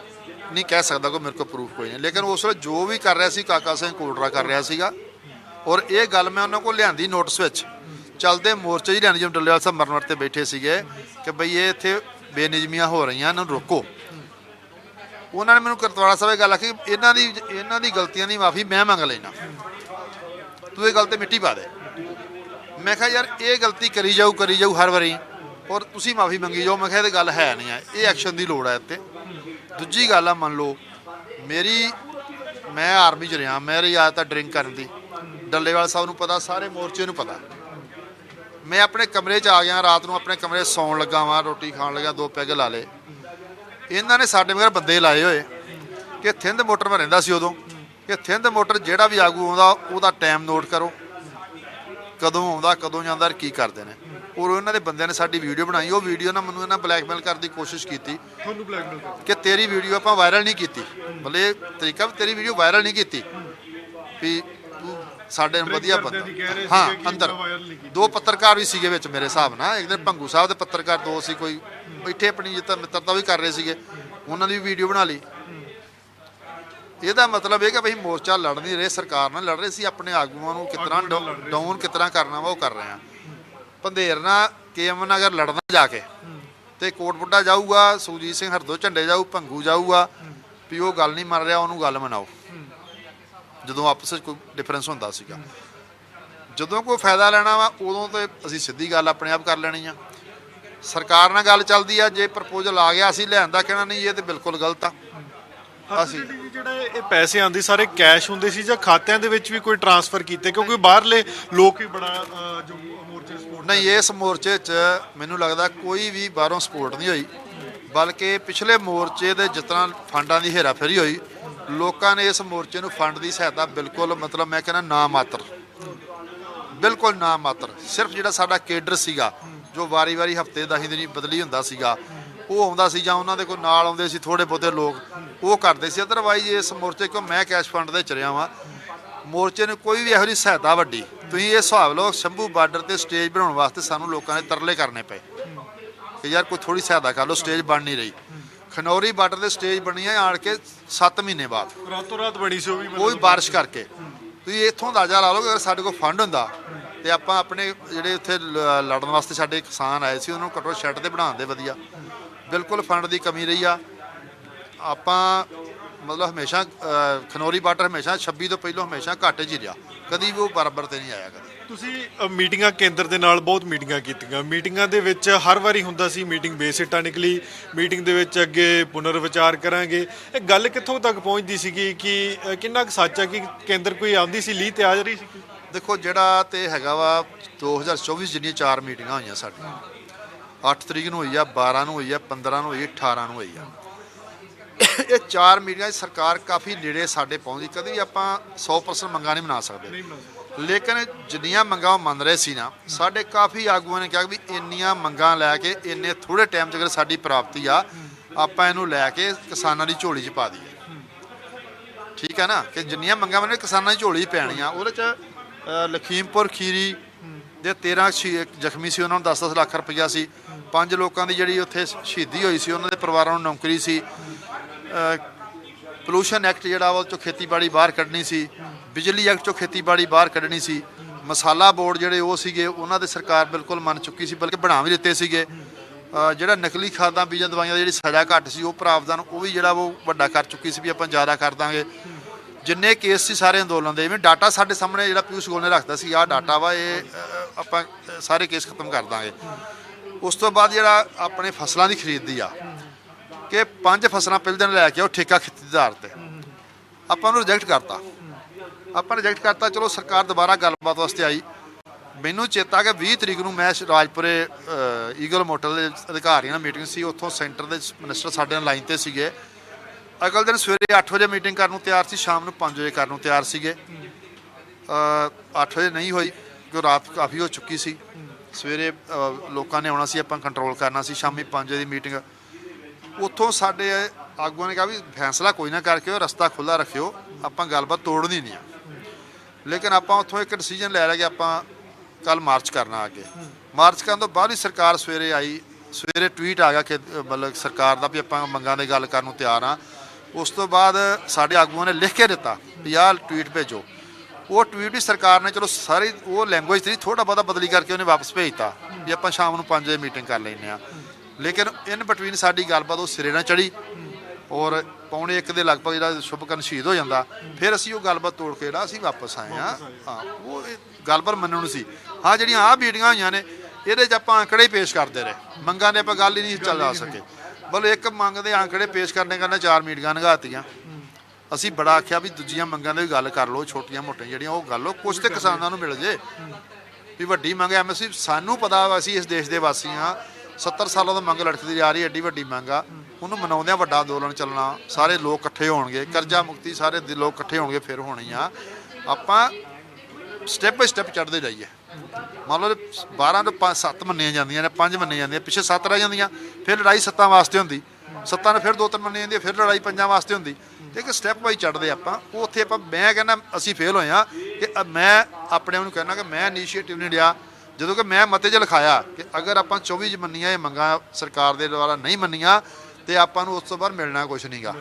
ਨਹੀਂ ਕਹਿ ਸਕਦਾ ਕੋਈ ਮੇਰੇ ਕੋਲ ਪ੍ਰੂਫ ਕੋਈ ਨਹੀਂ। ਲੇਕਿਨ ਉਸ ਵੇਲੇ ਜੋ ਵੀ ਕਰ ਰਿਹਾ ਸੀ ਕਾਕਾ ਸਿੰਘ ਕੋਟਰਾ ਕਰ ਰਿਹਾ ਸੀਗਾ। ਔਰ ਇਹ ਗੱਲ ਮੈਂ ਉਹਨਾਂ ਕੋਲ ਲਿਆਂਦੀ ਨੋਟਿਸ ਵਿੱਚ। ਚੱਲਦੇ ਮੋਰਚੇ ਜਿਹੜੇ ਲਿਆਂਦੀ ਡੱਲੇਵਾਲ ਸਾਹਿਬ ਮਰਨ ਵਰਤੇ ਬੈਠੇ ਸੀਗੇ ਕਿ ਬਈ ਇਹ ਇੱਥੇ ਬੇਨਿਜਮੀਆਂ ਹੋ ਰਹੀਆਂ ਇਹਨਾਂ ਨੂੰ ਰੋਕੋ। ਉਹਨਾਂ ਨੇ ਮੈਨੂੰ ਕਰਤਵਾਲਾ ਸਾਹਿਬ ਇਹ ਗੱਲ ਆਖੀ, ਇਹਨਾਂ ਦੀ ਇਹਨਾਂ ਦੀ ਗਲਤੀਆਂ ਦੀ ਮਾਫੀ ਮੈਂ ਮੰਗ ਲੈਣਾ ਤੂੰ ਇਹ ਗੱਲ ਤੇ ਮਿੱਟੀ ਪਾ ਦੇ। ਮੈਂ ਕਿਹਾ, ਯਾਰ, ਇਹ ਗਲਤੀ ਕਰੀ ਜਾਊ ਕਰੀ ਜਾਊ ਹਰ ਵਾਰੀ, ਔਰ ਤੁਸੀਂ ਮਾਫੀ ਮੰਗੀ ਜਾਓ। ਮੈਂ ਕਿਹਾ ਇਹ ਗੱਲ ਹੈ ਨਹੀਂ ਆ, ਇਹ ਐਕਸ਼ਨ ਦੀ ਲੋੜ ਹੈ ਇੱਥੇ। ਦੂਜੀ ਗੱਲ ਆ, ਮੰਨ ਲਓ, ਮੇਰੀ, ਮੈਂ ਆਰਮੀ ਚ ਰਿਹਾ ਮੇਰੀ ਆਦਤ ਆ ਡਰਿੰਕ ਕਰਨ ਦੀ। ਡੱਲੇਵਾਲ ਸਾਹਿਬ ਨੂੰ ਪਤਾ, ਸਾਰੇ ਮੋਰਚੇ ਨੂੰ ਪਤਾ। ਮੈਂ ਆਪਣੇ ਕਮਰੇ 'ਚ ਆ ਗਿਆ ਰਾਤ ਨੂੰ ਆਪਣੇ ਕਮਰੇ ਸੌਣ ਲੱਗਾ ਵਾਂ ਰੋਟੀ ਖਾਣ ਲੱਗਾ ਦੋ ਪੈਗ ਲਾ ਲੇ ਇਹਨਾਂ ਨੇ ਸਾਡੇ ਮਗਰ ਬੰਦੇ ਲਾਏ ਹੋਏ। ਕਿ ਥਿੰਦ ਮੋਟਰ ਮੈਂ ਰਹਿੰਦਾ ਸੀ ਉਦੋਂ। ਕਿ ਥਿੰਦ ਮੋਟਰ ਜਿਹੜਾ ਵੀ ਆਗੂ ਆਉਂਦਾ ਉਹਦਾ ਟਾਈਮ ਨੋਟ ਕਰੋ। ਕਦੋਂ ਆਉਂਦਾ ਕਦੋਂ ਜਾਂਦਾ ਕੀ ਕਰਦੇ ਨੇ। ਔਰ ਉਹਨਾਂ ਦੇ ਬੰਦਿਆਂ ਨੇ ਸਾਡੀ ਵੀਡੀਓ ਬਣਾਈ। ਉਹ ਵੀਡੀਓ ਨਾਲ ਮੈਨੂੰ ਇਹਨਾਂ ਬਲੈਕਮੇਲ ਕਰਨ ਦੀ ਕੋਸ਼ਿਸ਼ ਕੀਤੀ। ਤੁਹਾਨੂੰ ਬਲੈਕਮੇਲ ਕਰ ਕਿ ਤੇਰੀ ਵੀਡੀਓ ਆਪਾਂ ਵਾਇਰਲ ਨਹੀਂ ਕੀਤੀ। ਮਤਲਬ ਇਹ ਤਰੀਕਾ ਵੀ ਤੇਰੀ ਵੀਡੀਓ ਵਾਇਰਲ ਨਹੀਂ ਕੀਤੀ। ਵੀ ਸਾਡੇ ਨਾਲ ਵਧੀਆ ਬੰਦਾ। ਹਾਂ ਅੰਦਰ। ਦੋ ਪੱਤਰਕਾਰ ਵੀ ਸੀਗੇ ਵਿੱਚ ਮੇਰੇ ਹਿਸਾਬ ਨਾਲ। ਇੱਕ ਦਿਨ ਭੰਗੂ ਸਾਹਿਬ ਦੇ ਪੱਤਰਕਾਰ ਦੋ ਸੀ ਕੋਈ ਬੈਠੇ ਆਪਣੀ ਜਿੱਤਾ ਮਿੱਤਰਤਾ ਵੀ ਕਰ ਰਹੇ ਸੀਗੇ। ਉਹਨਾਂ ਦੀ ਵੀਡੀਓ ਬਣਾ ਲਈ। ਇਹਦਾ ਮਤਲਬ ਇਹ ਕਿ ਅਸੀਂ ਮੋਰਚਾ ਲੜ ਨਹੀਂ ਰਹੇ ਸਰਕਾਰ ਨਾਲ ਲੜ ਰਹੇ ਸੀ। ਆਪਣੇ ਆਗੂਆਂ ਨੂੰ ਕਿਤਨਾ। ਡਾਊਨ ਕਿਤਨਾ ਕਰਨਾ ਵਾ ਉਹ ਕਰ ਰਹੇ ਆ। ਪੰਧੇਰਨਾ ਕੇਐਮ ਨਗਰ ਲੜਨਾ ਜਾ ਕੇ। ਤੇ ਕੋਟ ਬੁੱਢਾ ਜਾਊਗਾ ਸੁਜੀਤ ਸਿੰਘ ਹਰਦੋ ਝੰਡੇ ਜਾਊ ਭੰਗੂ ਜਾਊਗਾ। ਵੀ ਉਹ ਗੱਲ ਨਹੀਂ ਮੰਨ ਰਿਹਾ ਉਹਨੂੰ ਗੱਲ ਮਨਾਓ। ਜਦੋਂ ਆਪਸ ਵਿੱਚ ਕੋਈ ਡਿਫਰੈਂਸ ਹੁੰਦਾ ਸੀਗਾ। ਜਦੋਂ ਕੋਈ ਫਾਇਦਾ ਲੈਣਾ ਵਾ ਉਦੋਂ ਤੇ ਅਸੀਂ ਸਿੱਧੀ ਗੱਲ ਆਪਣੇ ਆਪ ਕਰ ਲੈਣੀ ਆ। ਸਰਕਾਰ ਨਾਲ ਗੱਲ ਚੱਲਦੀ ਆ ਜੇ ਪ੍ਰਪੋਜ਼ਲ ਆ ਗਿਆ ਅਸੀਂ ਲੈਣ ਦਾ ਕਹਿਣਾ ਨਹੀਂ ਇਹ ਤੇ ਬਿਲਕੁਲ ਗਲਤ ਆ। ਅਸੀਂ- ਜਿਹੜੇ ਇਹ ਪੈਸੇ ਆਂਦੇ ਸਾਰੇ ਕੈਸ਼ ਹੁੰਦੇ ਸੀ ਜਾਂ ਖਾਤਿਆਂ ਦੇ ਵਿੱਚ ਵੀ ਕੋਈ ਟ੍ਰਾਂਸਫਰ ਕੀਤੇ? ਕਿਉਂਕਿ ਬਾਹਰਲੇ ਲੋਕ ਹੀ ਬੜਾ ਜੋ ਮੋਰਚੇ ਸਪੋਰਟ ਨਹੀਂ ਇਸ ਮੋਰਚੇ 'ਚ ਮੈਨੂੰ ਲੱਗਦਾ ਕੋਈ ਵੀ ਬਾਹਰੋਂ ਸਪੋਰਟ ਨਹੀਂ ਹੋਈ। ਬਲਕਿ ਪਿਛਲੇ ਮੋਰਚੇ ਦੇ ਜਿਸ ਤਰ੍ਹਾਂ ਫੰਡਾਂ ਦੀ ਹੇਰਾਫੇਰੀ ਹੋਈ ਲੋਕਾਂ ਨੇ ਇਸ ਮੋਰਚੇ ਨੂੰ ਫੰਡ ਦੀ ਸਹਾਇਤਾ ਬਿਲਕੁਲ ਮਤਲਬ ਮੈਂ ਕਹਿੰਦਾ ਨਾ ਮਾਤਰ। ਬਿਲਕੁਲ ਨਾ ਮਾਤਰ। ਸਿਰਫ ਜਿਹੜਾ ਸਾਡਾ ਕੇਡਰ ਸੀਗਾ, ਜੋ ਵਾਰੀ-ਵਾਰੀ ਹਫ਼ਤੇ ਦਹੀਂ ਦਿਨੀ ਬਦਲੀ ਹੁੰਦਾ ਸੀਗਾ, ਉਹ ਆਉਂਦਾ ਸੀ ਜਾਂ ਉਹਨਾਂ ਦੇ ਕੋਈ ਨਾਲ ਆਉਂਦੇ ਸੀ ਥੋੜੇ ਬਹੁਤੇ ਲੋਕ, ਉਹ ਕਰਦੇ ਸੀ। ਅਦਰਵਾਈਜ਼ ਇਸ ਮੋਰਚੇ ਕੋ ਮੈਂ ਕੈਸ਼ ਫੰਡ ਦੇ ਚ ਰਿਹਾ ਵਾਂ। ਮੋਰਚੇ ਨੂੰ ਕੋਈ ਵੀ ਇਹੋ ਜਿਹੀ ਸਹਾਇਤਾ ਵੱਡੀ, ਤੁਸੀਂ ਇਹ ਹਿਸਾਬ ਲਓ, ਸ਼ੰਭੂ ਬਾਰਡਰ ਤੇ ਸਟੇਜ ਬਣਾਉਣ ਵਾਸਤੇ ਸਾਨੂੰ ਲੋਕਾਂ ਨੇ ਤਰਲੇ ਕਰਨੇ ਪਏ। ਕਿ ਯਾਰ ਕੋਈ ਥੋੜੀ ਸਹਾਇਤਾ ਕਰ ਲਓ ਸਟੇਜ ਬਣ ਨਹੀਂ ਰਹੀ। ਖਨੌਰੀ ਬਾਰਡਰ ਤੇ ਸਟੇਜ ਬਣੀ ਹੈ ਆਣ ਕੇ 7 ਮਹੀਨੇ ਬਾਅਦ। ਰਾਤੋਂ ਰਾਤ ਬਣੀ ਸੀ ਉਹ ਵੀ ਵੀ ਬਾਰਿਸ਼ ਕਰਕੇ। ਤੁਸੀਂ ਇੱਥੋਂ ਅੰਦਾਜ਼ਾ ਲਾ ਲਓ ਕਿ ਅਗਰ ਸਾਡੇ ਕੋਲ ਫੰਡ ਹੁੰਦਾ ਤੇ ਆਪਾਂ ਆਪਣੇ ਜਿਹੜੇ ਉੱਥੇ ਲੜਨ ਵਾਸਤੇ ਸਾਡੇ ਕਿਸਾਨ ਆਏ ਸੀ ਉਹਨਾਂ ਨੂੰ ਘੱਟੋ ਸ਼ੈੱਡ ਤੇ ਬਣਾਉਣ ਦੇ ਵਧੀਆ। ਬਿਲਕੁਲ ਫੰਡ ਦੀ ਕਮੀ ਰਹੀ ਆ। ਆਪਾਂ ਮਤਲਬ ਹਮੇਸ਼ਾ ਖਨੌਰੀ ਬਾਰਡਰ ਹਮੇਸ਼ਾ 26 ਤੋਂ ਪਹਿਲਾਂ ਹਮੇਸ਼ਾ ਘੱਟ 'ਚ ਹੀ ਰਿਹਾ। ਕਦੀ ਵੀ ਉਹ ਬਰਾਬਰ ਤੇ ਨਹੀਂ ਆਇਆ ਕਦੀ। ਤੁਸੀਂ ਅ, ਮੀਟਿੰਗਾਂ ਕੇਂਦਰ ਦੇ ਨਾਲ ਬਹੁਤ ਮੀਟਿੰਗਾਂ ਕੀਤੀਆਂ। ਮੀਟਿੰਗਾਂ ਦੇ ਵਿੱਚ ਹਰ ਵਾਰੀ ਹੁੰਦਾ ਸੀ ਮੀਟਿੰਗ ਬੇਸਿੱਟਾ ਨਿਕਲੀ ਮੀਟਿੰਗ ਦੇ ਵਿੱਚ ਅੱਗੇ ਪੁਨਰ ਵਿਚਾਰ ਕਰਾਂਗੇ। ਇਹ ਗੱਲ ਕਿੱਥੋਂ ਤੱਕ ਪਹੁੰਚਦੀ ਸੀਗੀ ਕਿ ਅ, ਕਿੰਨਾ ਕੁ ਸੱਚ ਹੈ ਕਿ ਕੇਂਦਰ ਕੋਈ ਆਉਂਦੀ ਸੀ ਲੀਹ ਤੇ ਆ ਰਹੀ ਸੀ? ਦੇਖੋ ਜਿਹੜਾ ਤੇ ਹੈਗਾ ਵਾ 2024 ਜਿੰਨੀਆਂ ਚਾਰ ਮੀਟਿੰਗਾਂ ਹੋਈਆਂ ਸਾਡੀਆਂ। 8 ਤਰੀਕ ਨੂੰ ਹੋਈ ਆ 12 ਨੂੰ ਹੋਈ ਆ 15 ਨੂੰ ਹੋਈ ਆ 18 ਨੂੰ ਹੋਈ ਆ। ਇਹ ਚਾਰ ਮੀਟਿੰਗਾਂ 'ਚ ਸਰਕਾਰ ਕਾਫੀ ਨੇੜੇ ਸਾਡੇ ਪਹੁੰਚੀ ਕਦੇ ਵੀ ਆਪਾਂ 100% ਮੰਗਾਂ ਨਹੀਂ ਬਣਾ ਸਕਦੇ। ਲੇਕਿਨ ਜਿੰਨੀਆਂ ਮੰਗਾਂ ਉਹ ਮੰਨ ਰਹੇ ਸੀ ਨਾ, ਸਾਡੇ ਕਾਫੀ ਆਗੂਆਂ ਨੇ ਕਿਹਾ ਵੀ ਇੰਨੀਆਂ ਮੰਗਾਂ ਲੈ ਕੇ ਇੰਨੇ ਥੋੜੇ ਟਾਈਮ 'ਚ ਅਗਰ ਸਾਡੀ ਪ੍ਰਾਪਤੀ ਆ, ਆਪਾਂ ਇਹਨੂੰ ਲੈ ਕੇ ਕਿਸਾਨਾਂ ਦੀ ਝੋਲੀ 'ਚ ਪਾ ਦਈਏ। ਠੀਕ ਹੈ ਨਾ? ਕਿ ਜਿੰਨੀਆਂ ਮੰਗਾਂ ਮੈਨੇ ਕਿਸਾਨਾਂ ਦੀ ਝੋਲੀ 'ਚ ਪੈਣੀਆਂ, ਉਹਦੇ 'ਚ ਲਖੀਮਪੁਰ ਖੀਰੀ ਦੇ 13 ਸ਼ਹੀ- ਜ਼ਖਮੀ ਸੀ, ਉਹਨਾਂ ਨੂੰ 10-10 ਲੱਖ ਰੁਪਈਆ ਸੀ। ਪੰਜ ਲੋਕਾਂ ਦੀ ਜਿਹੜੀ ਉੱਥੇ ਸ਼ਹੀਦੀ ਹੋਈ ਸੀ, ਉਹਨਾਂ ਦੇ ਪਰਿਵਾਰਾਂ ਨੂੰ ਨੌਕਰੀ ਸੀ। ਪੋਲੂਸ਼ਨ ਐਕਟ ਜਿਹੜਾ ਵਾ, ਉਹ ਚੋਂ ਖੇਤੀਬਾੜੀ ਬਾਹਰ ਕੱਢਣੀ ਸੀ। ਬਿਜਲੀ ਐਕਟ ਚੋਂ ਖੇਤੀਬਾੜੀ ਬਾਹਰ ਕੱਢਣੀ ਸੀ। ਮਸਾਲਾ ਬੋਰਡ ਜਿਹੜੇ ਉਹ ਸੀਗੇ, ਉਹਨਾਂ ਦੇ ਸਰਕਾਰ ਬਿਲਕੁਲ ਮੰਨ ਚੁੱਕੀ ਸੀ, ਬਲਕਿ ਬਣਾ ਵੀ ਦਿੱਤੇ ਸੀਗੇ। ਜਿਹੜਾ ਨਕਲੀ ਖਾਦਾਂ, ਬੀਜਾਂ, ਦਵਾਈਆਂ ਦੀ ਜਿਹੜੀ ਸਜ਼ਾ ਘੱਟ ਸੀ, ਉਹ ਪ੍ਰਾਵਧਾਨ ਉਹ ਵੀ ਜਿਹੜਾ ਉਹ ਵੱਡਾ ਕਰ ਚੁੱਕੀ ਸੀ ਵੀ ਆਪਾਂ ਜ਼ਿਆਦਾ ਕਰ ਦਾਂਗੇ। ਜਿੰਨੇ ਕੇਸ ਸੀ ਸਾਰੇ ਅੰਦੋਲਨ ਦੇ, ਇਵੇਂ ਡਾਟਾ ਸਾਡੇ ਸਾਹਮਣੇ ਜਿਹੜਾ ਪਿਊਸ਼ ਗੋਲ ਨੇ ਰੱਖਦਾ ਸੀ, ਆਹ ਡਾਟਾ ਵਾ, ਇਹ ਆਪਾਂ ਸਾਰੇ ਕੇਸ ਖਤਮ ਕਰ ਦਾਂਗੇ। ਉਸ ਤੋਂ ਬਾਅਦ ਜਿਹੜਾ ਆਪਣੇ ਫਸਲਾਂ ਦੀ ਖਰੀਦਦੀ ਆ ਕਿ ਪੰਜ ਫਸਲਾਂ ਪਹਿਲੇ ਦਿਨ ਲੈ ਕੇ ਉਹ ਠੇਕਾ ਖੇਤੀਦਾਰ ਤੇ। ਆਪਾਂ ਨੂੰ ਰਿਜੈਕਟ ਕਰਤਾ। ਆਪਾਂ ਰਿਜੈਕਟ ਕਰਤਾ ਚਲੋ ਸਰਕਾਰ ਦੁਬਾਰਾ ਗੱਲਬਾਤ ਵਾਸਤੇ ਆਈ। ਮੈਨੂੰ ਚੇਤਾ ਕਿ 20 ਤਰੀਕ ਨੂੰ ਮੈਂ ਰਾਜਪੁਰੇ ਈਗਲ ਮੋਟਰ ਦੇ ਅਧਿਕਾਰੀਆਂ ਨਾਲ ਮੀਟਿੰਗ ਸੀ। ਉੱਥੋਂ ਸੈਂਟਰ ਦੇ ਮਿਨਿਸਟਰ ਸਾਡੇ ਨਾਲ ਲਾਈਨ ਤੇ ਸੀਗੇ। ਅਗਲ ਦਿਨ ਸਵੇਰੇ 8 ਵਜੇ ਮੀਟਿੰਗ ਕਰਨ ਨੂੰ ਤਿਆਰ ਸੀ ਸ਼ਾਮ ਨੂੰ 5 ਵਜੇ ਕਰਨ ਨੂੰ ਤਿਆਰ ਸੀਗੇ। ਅ, 8 ਵਜੇ ਨਹੀਂ ਹੋਈ ਕਿਉਂ ਰਾਤ ਕਾਫੀ ਹੋ ਚੁੱਕੀ ਸੀ। ਸਵੇਰੇ ਲੋਕਾਂ ਨੇ ਆਉਣਾ ਸੀ ਆਪਾਂ ਕੰਟਰੋਲ ਕਰਨਾ ਸੀ। ਸ਼ਾਮੀ 5 ਵਜੇ ਦੀ ਮੀਟਿੰਗ ਉੱਥੋਂ ਸਾਡੇ ਆਗੂਆਂ ਨੇ ਕਿਹਾ ਵੀ ਫੈਸਲਾ ਕੋਈ ਨਾ ਕਰਕੇ ਉਹ ਰਸਤਾ ਖੁੱਲਾ ਰੱਖਿਓ, ਆਪਾਂ ਗੱਲਬਾਤ ਤੋੜਨੀ ਨਹੀਂ ਆ। ਲੇਕਿਨ ਆਪਾਂ ਉੱਥੋਂ ਇੱਕ ਡਿਸੀਜਨ ਲੈ ਲਿਆ ਕਿ ਆਪਾਂ ਕੱਲ ਮਾਰਚ ਕਰਨਾ ਅੱਗੇ। ਮਾਰਚ ਕਰਨ ਤੋਂ ਬਾਅਦ ਹੀ ਸਰਕਾਰ ਸਵੇਰੇ ਆਈ, ਸਵੇਰੇ ਟਵੀਟ ਆ ਗਿਆ ਕਿ ਮਤਲਬ ਸਰਕਾਰ ਦਾ ਵੀ ਆਪਾਂ ਮੰਗਾਂ ਦੀ ਗੱਲ ਕਰਨ ਨੂੰ ਤਿਆਰ ਆ। ਉਸ ਤੋਂ ਬਾਅਦ ਸਾਡੇ ਆਗੂਆਂ ਨੇ ਲਿਖ ਕੇ ਦਿੱਤਾ ਵੀ ਆਹ ਟਵੀਟ ਭੇਜੋ। ਉਹ ਟਵੀਟ ਵੀ ਸਰਕਾਰ ਨੇ ਚਲੋ ਸਾਰੀ ਉਹ ਲੈਂਗੁਏਜ ਤੇ ਥੋੜਾ ਬਹੁਤਾ ਬਦਲੀ ਕਰਕੇ ਉਹਨੇ ਵਾਪਸ ਭੇਜਤਾ ਵੀ ਆਪਾਂ ਸ਼ਾਮ ਨੂੰ 5 ਵਜੇ ਮੀਟਿੰਗ ਕਰ ਲੈਂਦੇ ਆ ਲੇਕਿਨ ਇਨ ਬਿਟਵੀਨ ਸਾਡੀ ਗੱਲਬਾਤ ਉਹ ਸਿਰੇ ਨਾਲ ਚੜੀ ਔਰ ਪੌਣੇ ਇੱਕ ਦੇ ਲਗਭਗ ਜਿਹੜਾ ਸ਼ੁਭਕਰਨ ਸ਼ਹੀਦ ਹੋ ਜਾਂਦਾ ਫਿਰ ਅਸੀਂ ਉਹ ਗੱਲਬਾਤ ਤੋੜ ਕੇ ਜਿਹੜਾ ਅਸੀਂ ਵਾਪਸ ਆਏ ਆ ਹਾਂ। ਉਹ ਇਹ ਗੱਲਬਾਤ ਮੰਨਣ ਨੂੰ ਸੀ। ਹਾਂ ਜਿਹੜੀਆਂ ਆਹ ਮੀਟਿੰਗਾਂ ਹੋਈਆਂ ਨੇ ਇਹਦੇ 'ਚ ਆਪਾਂ ਅੰਕੜੇ ਹੀ ਪੇਸ਼ ਕਰਦੇ ਰਹੇ। ਮੰਗਾਂ ਦੇ ਆਪਾਂ ਗੱਲ ਹੀ ਨਹੀਂ ਚੱਲ ਸਕੇ। ਬਲ ਇੱਕ ਮੰਗ ਦੇ ਅੰਕੜੇ ਪੇਸ਼ ਕਰਨੇ ਕਰਨੇ ਚਾਰ ਮੀਟਿੰਗਾਂ ਨਗਾਤੀਆਂ ਅਸੀਂ ਬੜਾ ਆਖਿਆ ਵੀ ਦੂਜੀਆਂ ਮੰਗਾਂ ਦੀ ਵੀ ਗੱਲ ਕਰ ਲਓ ਛੋਟੀਆਂ ਮੋਟੀਆਂ ਜਿਹੜੀਆਂ ਉਹ ਗੱਲ ਲਓ ਕੁਝ ਤੇ ਕਿਸਾਨਾਂ ਨੂੰ ਮਿਲ ਜੇ। ਵੀ ਵੱਡੀ ਮੰਗ ਐਮਐਸਪੀ ਸਾਨੂੰ ਪਤਾ ਵਾ ਅਸੀਂ ਇਸ ਦੇਸ਼ ਦੇ ਵਾਸੀ ਹਾਂ। 70 ਸਾਲਾਂ ਤੋਂ ਮੰਗ ਲੜਕਦੀ ਜਾ ਰਹੀ ਐਡੀ ਵੱਡੀ ਮੰਗ ਆ। ਉਹਨੂੰ ਮਨਾਉਂਦਿਆਂ ਵੱਡਾ ਅੰਦੋਲਨ ਚੱਲਣਾ, ਸਾਰੇ ਲੋਕ ਇਕੱਠੇ ਹੋਣਗੇ, ਕਰਜ਼ਾ ਮੁਕਤੀ ਸਾਰੇ ਦੇ ਲੋਕ ਇਕੱਠੇ ਹੋਣਗੇ, ਫਿਰ ਹੋਣੀ ਆ। ਆਪਾਂ ਸਟੈਪ ਬਾਈ ਸਟੈਪ ਚੜ੍ਹਦੇ ਜਾਈਏ। ਮੰਨ ਲਓ 12 ਤੋਂ 5 7 ਮੰਨੀਆਂ ਜਾਂਦੀਆਂ ਨੇ 5 ਮੰਨੀਆਂ ਜਾਂਦੀਆਂ, ਪਿੱਛੇ 7 ਰਹਿ ਜਾਂਦੀਆਂ, ਫਿਰ ਲੜਾਈ ਸੱਤਾਂ ਵਾਸਤੇ ਹੁੰਦੀ। ਸੱਤਾਂ ਨੇ ਫਿਰ ਦੋ ਤਿੰਨ ਮੰਨੀਆਂ ਜਾਂਦੀਆਂ, ਫਿਰ ਲੜਾਈ ਪੰਜਾਂ ਵਾਸਤੇ ਹੁੰਦੀ। ਤੇ ਇੱਕ ਸਟੈਪ ਬਾਈ ਚੜ੍ਹਦੇ ਆਪਾਂ, ਉਹ ਉੱਥੇ ਆਪਾਂ, ਮੈਂ ਕਹਿੰਦਾ ਅਸੀਂ ਫੇਲ ਹੋਏ ਆ ਕਿ ਮੈਂ ਆਪਣੇ ਆਪ ਨੂੰ ਕਹਿੰਦਾ ਕਿ ਮੈਂ ਇਨੀਸ਼ੀਏਟਿਵ ਨਹੀਂ ਲਿਆ ਜਦੋਂ ਕਿ ਮੈਂ ਮਤੇ 'ਚ ਲਿਖਾਇਆ ਕਿ ਅਗਰ ਆਪਾਂ 24 ਚ ਮੰਨੀਆਂ ਇਹ ਮੰਗਾਂ ਸਰਕਾਰ ਦੇ ਦੁਆਰਾ ਨਹੀਂ ਮੰਨੀਆਂ ਤੇ ਆਪਾਂ ਨੂੰ ਉਸ ਤੋਂ ਬਾਅਦ ਮਿਲਣਾ ਕੁਝ ਨਹੀਂਗਾ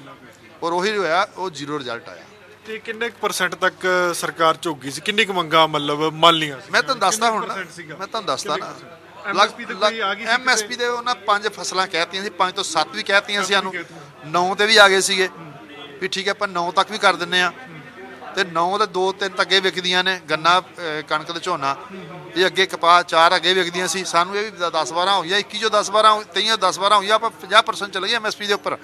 ਔਰ ਉਹੀ ਹੋਇਆ ਉਹ ਜ਼ੀਰੋ ਰਿਜ਼ਲਟ ਆਇਆ। ਤੇ ਕਿੰਨੇ ਪਰਸੈਂਟ ਤੱਕ ਸਰਕਾਰ ਝੁੱਗੀ ਸੀ? ਕਿੰਨੀ ਕੁ ਮੰਗਾਂ ਮਤਲਬ ਮੰਨ ਲੀਆਂ ਸੀ? ਮੈਂ ਤੁਹਾਨੂੰ ਦੱਸਦਾ ਹੁਣ? ਮੈਂ ਤੁਹਾਨੂੰ ਦੱਸਦਾ ਨਾ। MSP ਤੇ ਕੋਈ ਆ ਗਈ ਸੀ ਐਮਐਸਪੀ ਦੇ ਉਹਨਾਂ ਪੰਜ ਫਸਲਾਂ ਕਹਿਤੀਆਂ ਸੀ ਪੰਜ ਤੋਂ ਸੱਤ ਵੀ ਕਹਿਤੀਆਂ ਸੀ ਸਾਨੂੰ। ਨੌ ਤੇ ਵੀ ਆ ਗਏ ਸੀਗੇ। ਵੀ ਠੀਕ ਹੈ ਆਪਾਂ ਨੌ ਤੱਕ ਵੀ ਕਰ ਦਿੰਨੇ ਆ ਤੇ ਨੌ ਦੇ ਦੋ ਤਿੰਨ ਅੱਗੇ ਵਿਕਦੀਆਂ ਨੇ, ਗੰਨਾ ਕਣਕ ਤੇ ਝੋਨਾ। ਇਹ ਅੱਗੇ ਕਪਾਹ ਚਾਰ ਅੱਗੇ ਵਿਕਦੀਆਂ ਸੀ। ਸਾਨੂੰ ਇਹ ਵੀ 10 12 ਹੋਈਆਂ 21 ਜੋ 10 12 ਤਈਆਂ 10 12 ਹੋਈਆਂ, ਆਪਾਂ 50% ਚਲੇ ਗਏ ਐਮਐਸਪੀ ਦੇ ਉੱਪਰ।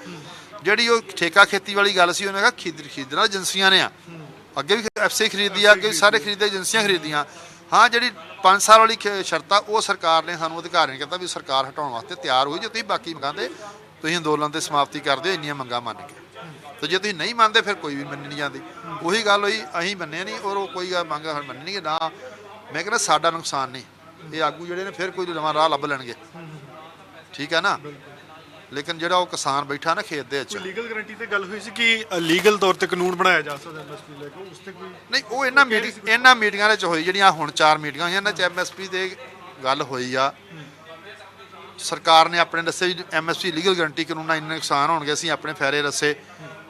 ਜਿਹੜੀ ਉਹ ਠੇਕਾ ਖੇਤੀ ਵਾਲੀ ਗੱਲ ਸੀ, ਉਹਨੇ ਕਿਹਾ ਖਰੀਦ, ਖਰੀਦਣਾ ਏਜੰਸੀਆਂ ਨੇ ਆ। ਅੱਗੇ ਵੀ ਐਫਸੀ ਖਰੀਦੀ ਆ, ਅੱਗੇ ਵੀ ਸਾਰੇ ਖਰੀਦੇ ਏਜੰਸੀਆਂ ਖਰੀਦੀਆਂ। ਹਾਂ, ਜਿਹੜੀ 5 ਸਾਲ ਵਾਲੀ ਖ- ਸ਼ਰਤ ਆ ਉਹ ਸਰਕਾਰ ਨੇ ਸਾਨੂੰ ਅਧਿਕਾਰ ਨੇ ਕਹਿੰਦਾ ਵੀ ਸਰਕਾਰ ਹਟਾਉਣ ਵਾਸਤੇ ਤਿਆਰ ਹੋਈ, ਜੇ ਤੁਸੀਂ ਬਾਕੀ ਮੰਗਾਂ ਤੁਸੀਂ ਅੰਦੋਲਨ ਤੇ ਸਮਾਪਤੀ ਕਰਦੇ ਹੋ ਇੰਨੀਆਂ ਮੰਗਾਂ ਮੰਨ ਕੇ। ਤੇ ਜੇ ਤੁਸੀਂ ਨਹੀਂ ਮੰਨਦੇ ਫਿਰ ਕੋਈ ਵੀ ਮੰਨੀ ਨਹੀਂ ਜਾਂਦੀ। ਉਹੀ ਗੱਲ ਹੋਈ ਅਸੀਂ ਮੰਨੇ ਨਹੀਂ ਔਰ ਉਹ ਕੋਈ ਗੱਲ ਮੰਗ ਮੰਨਣੀ ਨਹੀਂ ਨਾ ਮੈਂ ਕਹਿੰਦਾ ਸਾਡਾ ਨੁਕਸਾਨ ਨਹੀਂ। ਇਹ ਆਗੂ ਜਿਹੜੇ ਨੇ ਫਿਰ ਕੋਈ ਨਵਾਂ ਰਾਹ ਲੱਭ ਲੈਣਗੇ। ਠੀਕ ਹੈ ਨਾ? ਲੇਕਿਨ ਜਿਹੜਾ ਉਹ ਕਿਸਾਨ ਬੈਠਾ ਨਾ ਖੇਤ ਦੇ ਵਿੱਚ। ਲੀਗਲ ਗਾਰੰਟੀ ਤੇ ਗੱਲ ਹੋਈ ਸੀ ਕਿ ਲੀਗਲ ਤੌਰ ਤੇ ਕਾਨੂੰਨ ਬਣਾਇਆ ਜਾ ਸਕਦਾ ਐਮਐਸਪੀ ਲੈ ਕੇ? ਉਸ ਤੇ ਕੋਈ ਨਹੀਂ ਉਹ ਇਹਨਾਂ ਮੀਟਿੰਗ ਇਹਨਾਂ ਮੀਟਿੰਗਾਂ ਵਿੱਚ ਹੋਈ ਜਿਹੜੀਆਂ ਹੁਣ ਚਾਰ ਮੀਟਿੰਗਾਂ ਹੋਈਆਂ ਇਹਨਾਂ ਚ ਐਮਐਸਪੀ ਦੇ ਗੱਲ ਹੋਈ ਆ। ਸਰਕਾਰ ਨੇ ਆਪਣੇ ਦੱਸੇ ਵੀ ਐਮਐਸਪੀ ਲੀਗਲ ਗਾਰੰਟੀ ਕਾਨੂੰਨ ਨਾਲ ਇੰਨੇ ਨੁਕਸਾਨ ਹੋਣਗੇ ਅਸੀਂ ਆਪਣੇ ਫੈਰੇ ਰੱਸੇ।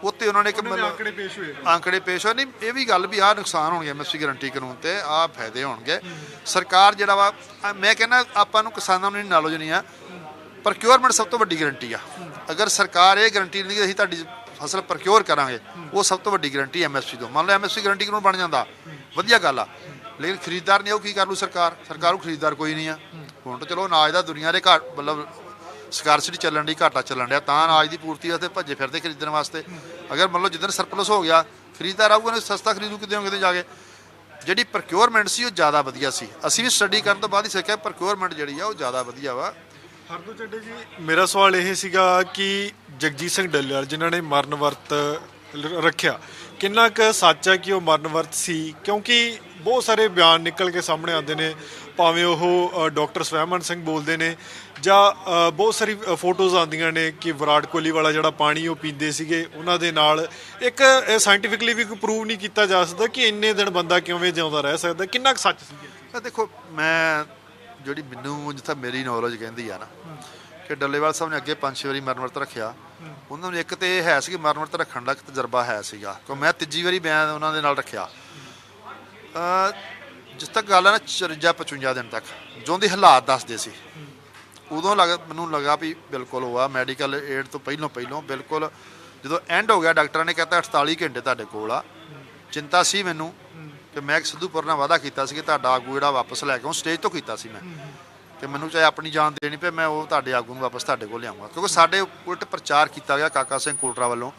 ਉੱਤੇ ਉਹਨਾਂ ਨੇ ਇੱਕ ਆંકੜੇ ਪੇਸ਼ ਹੋਏ ਆંકੜੇ ਪੇਸ਼ ਹੋਏ। ਨਹੀਂ ਇਹ ਵੀ ਗੱਲ ਵੀ ਆਹ ਨੁਕਸਾਨ ਹੋਣਗੇ ਐਮਐਸਪੀ ਗਾਰੰਟੀ ਕਾਨੂੰਨ ਤੇ ਆਹ ਫਾਇਦੇ ਹੋਣਗੇ। ਸਰਕਾਰ ਜਿਹੜਾ ਵਾ ਮੈਂ ਕਹਿੰਦਾ ਆਪਾਂ ਨੂੰ ਕਿਸਾਨਾਂ ਨੂੰ ਨੌਲੇਜ ਨਹੀਂ ਆ ਪ੍ਰੋਕਿਉਰਮੈਂਟ ਸਭ ਤੋਂ ਵੱਡੀ ਗਾਰੰਟੀ ਆ। ਅਗਰ ਸਰਕਾਰ ਇਹ ਗਾਰੰਟੀ ਨਹੀਂ ਕਿ ਅਸੀਂ ਤੁਹਾਡੀ ਫਸਲ ਪ੍ਰੋਕਿਉਰ ਕਰਾਂਗੇ ਉਹ ਸਭ ਤੋਂ ਵੱਡੀ ਗਾਰੰਟੀ ਐਮਐਸਪੀ ਤੋਂ। ਮੰਨ ਲਓ ਐਮਐਸਪੀ ਗਾਰੰਟੀ ਕਾਨੂੰਨ ਬਣ ਜਾਂਦਾ। ਵਧੀਆ ਗੱਲ ਆ। ਲੇਕਿਨ ਖਰੀਦਦਾਰ ਨਹੀਂ, ਉਹ ਕੀ ਕਰ ਲੂ ਸਰਕਾਰ? ਸਰਕਾਰ ਨੂੰ ਖਰੀਦਦਾਰ ਕੋਈ ਨਹੀਂ ਆ। ਹੁਣ ਤਾਂ ਚਲੋ ਅਨਾਜ ਦਾ ਦੁਨੀਆ ਦੇ ਘਾਟ, ਮਤਲਬ ਸਕਾਰਸਿਟੀ ਚੱਲਣ ਦੀ ਘਾਟਾ ਚੱਲਣ ਡਿਆ, ਤਾਂ ਅਨਾਜ ਦੀ ਪੂਰਤੀ ਵਾਸਤੇ ਭੱਜੇ ਫਿਰਦੇ ਖਰੀਦਣ ਵਾਸਤੇ। ਅਗਰ ਮੰਨ ਲਓ ਜਿੱਦਣ ਸਰਪਲਸ ਹੋ ਗਿਆ, ਖਰੀਦਦਾਰ ਆਊਗਾ ਨਾ ਸਸਤਾ ਖਰੀਦੂ ਕਿਤੇ ਕਿਤੇ ਜਾ ਕੇ? ਜਿਹੜੀ ਪ੍ਰੋਕਿਉਰਮੈਂਟ ਸੀ, ਉਹ ਜ਼ਿਆਦਾ ਵਧੀਆ ਸੀ। ਅਸੀਂ ਵੀ ਸਟੱਡੀ ਕਰਨ ਤੋਂ ਬਾਅਦ ਹੀ ਸਿੱਖਿਆ ਪ੍ਰੋਕਿਉਰਮੈਂਟ ਜਿਹੜੀ ਆ, ਉਹ ਜ਼ਿਆਦਾ ਵਧੀਆ ਵਾ। ਹਰਦੋ ਚੱਡੇ ਜੀ, ਮੇਰਾ ਸਵਾਲ ਇਹ ਸੀਗਾ ਕਿ ਜਗਜੀਤ ਸਿੰਘ ਡੱਲੇਵਾਲ, ਜਿਨ੍ਹਾਂ ਨੇ ਮਰਨ ਵਰਤ ਰੱਖਿਆ ਕਿੰਨਾ ਕੁ ਸੱਚ ਹੈ ਕਿ ਉਹ ਮਰਨ ਵਰਤ ਸੀ? ਕਿਉਂਕਿ ਬਹੁਤ ਸਾਰੇ ਬਿਆਨ ਨਿਕਲ ਕੇ ਸਾਹਮਣੇ ਆਉਂਦੇ ਨੇ, ਭਾਵੇਂ ਉਹ ਡਾਕਟਰ ਸਵੈਮਨ ਸਿੰਘ ਬੋਲਦੇ ਨੇ ਜਾਂ ਬਹੁਤ ਸਾਰੀ ਫੋਟੋਜ਼ ਆਉਂਦੀਆਂ ਨੇ ਕਿ ਵਿਰਾਟ ਕੋਹਲੀ ਵਾਲਾ ਜਿਹੜਾ ਪਾਣੀ ਉਹ ਪੀਂਦੇ ਸੀਗੇ, ਉਹਨਾਂ ਦੇ ਨਾਲ ਇੱਕ ਸਾਇੰਟੀਫਿਕਲੀ ਵੀ ਕੋਈ ਪ੍ਰੂਵ ਨਹੀਂ ਕੀਤਾ ਜਾ ਸਕਦਾ ਕਿ ਇੰਨੇ ਦਿਨ ਬੰਦਾ ਕਿਵੇਂ ਜਿਉਂਦਾ ਰਹਿ ਸਕਦਾ, ਕਿੰਨਾ ਕੁ ਸੱਚ ਸੀ ਦੇਖੋ, ਮੈਂ ਜਿਹੜੀ ਮੈਨੂੰ ਜਿੱਥੇ ਮੇਰੀ ਨੌਲੇਜ ਕਹਿੰਦੀ ਆ ਨਾ, ਕਿ ਡੱਲੇਵਾਲ ਸਾਹਿਬ ਨੇ ਅੱਗੇ ਪੰਜ ਛੇ ਵਾਰੀ ਮਰਨ ਵਰਤ ਰੱਖਿਆ ਉਹਨਾਂ ਨੂੰ ਇੱਕ ਤੇ ਇਹ ਹੈ ਸੀ ਕਿ ਮਰਨਵਰਤ ਰੱਖਣ ਦਾ ਤਜਰਬਾ ਹੈ ਸੀਗਾ। ਕਿ ਮੈਂ ਤੀਜੀ ਵਾਰੀ ਬਿਆਨ ਉਹਨਾਂ ਦੇ ਨਾਲ ਰੱਖਿਆ। ਅ ਜਿਸ ਤੱਕ ਗੱਲ ਹੈ ਨਾ 54 55 ਦਿਨ ਤੱਕ, ਜੋ ਦੀ ਹਾਲਾਤ ਦੱਸਦੇ ਸੀ। ਉਦੋਂ ਲੱਗ ਮੈਨੂੰ ਲੱਗਾ ਵੀ ਬਿਲਕੁਲ ਉਹ ਆ ਮੈਡੀਕਲ ਏਡ ਤੋਂ ਪਹਿਲਾਂ ਪਹਿਲਾਂ ਬਿਲਕੁਲ ਜਦੋਂ ਐਂਡ ਹੋ ਗਿਆ, ਡਾਕਟਰਾਂ ਨੇ ਕਹਤਾ 48 ਘੰਟੇ ਤੁਹਾਡੇ ਕੋਲ ਆ। ਚਿੰਤਾ ਸੀ ਮੈਨੂੰ ਕਿ ਮੈਂ ਸਿੱਧੂਪੁਰ ਨਾਲ ਵਾਅਦਾ ਕੀਤਾ ਸੀ ਕਿ ਤੁਹਾਡਾ ਆਗੂ ਜਿਹੜਾ ਵਾਪਸ ਲੈ ਕੇ ਆਉਂ ਸਟੇਜ ਤੋਂ ਕੀਤਾ ਸੀ ਮੈਂ। ਕਿ ਮੈਨੂੰ ਚਾਹੇ ਆਪਣੀ ਜਾਨ ਦੇਣੀ ਪਏ, ਮੈਂ ਉਹ ਤੁਹਾਡੇ ਆਗੂ ਨੂੰ ਵਾਪਸ ਤੁਹਾਡੇ ਕੋਲ ਲਿਆਉਂਗਾ। ਕਿਉਂਕਿ ਸਾਡੇ ਉਲਟ ਪ੍ਰਚਾਰ ਕੀਤਾ ਗਿਆ ਕਾਕਾ ਸਿੰਘ ਕੋਟਰਾ ਵੱਲੋਂ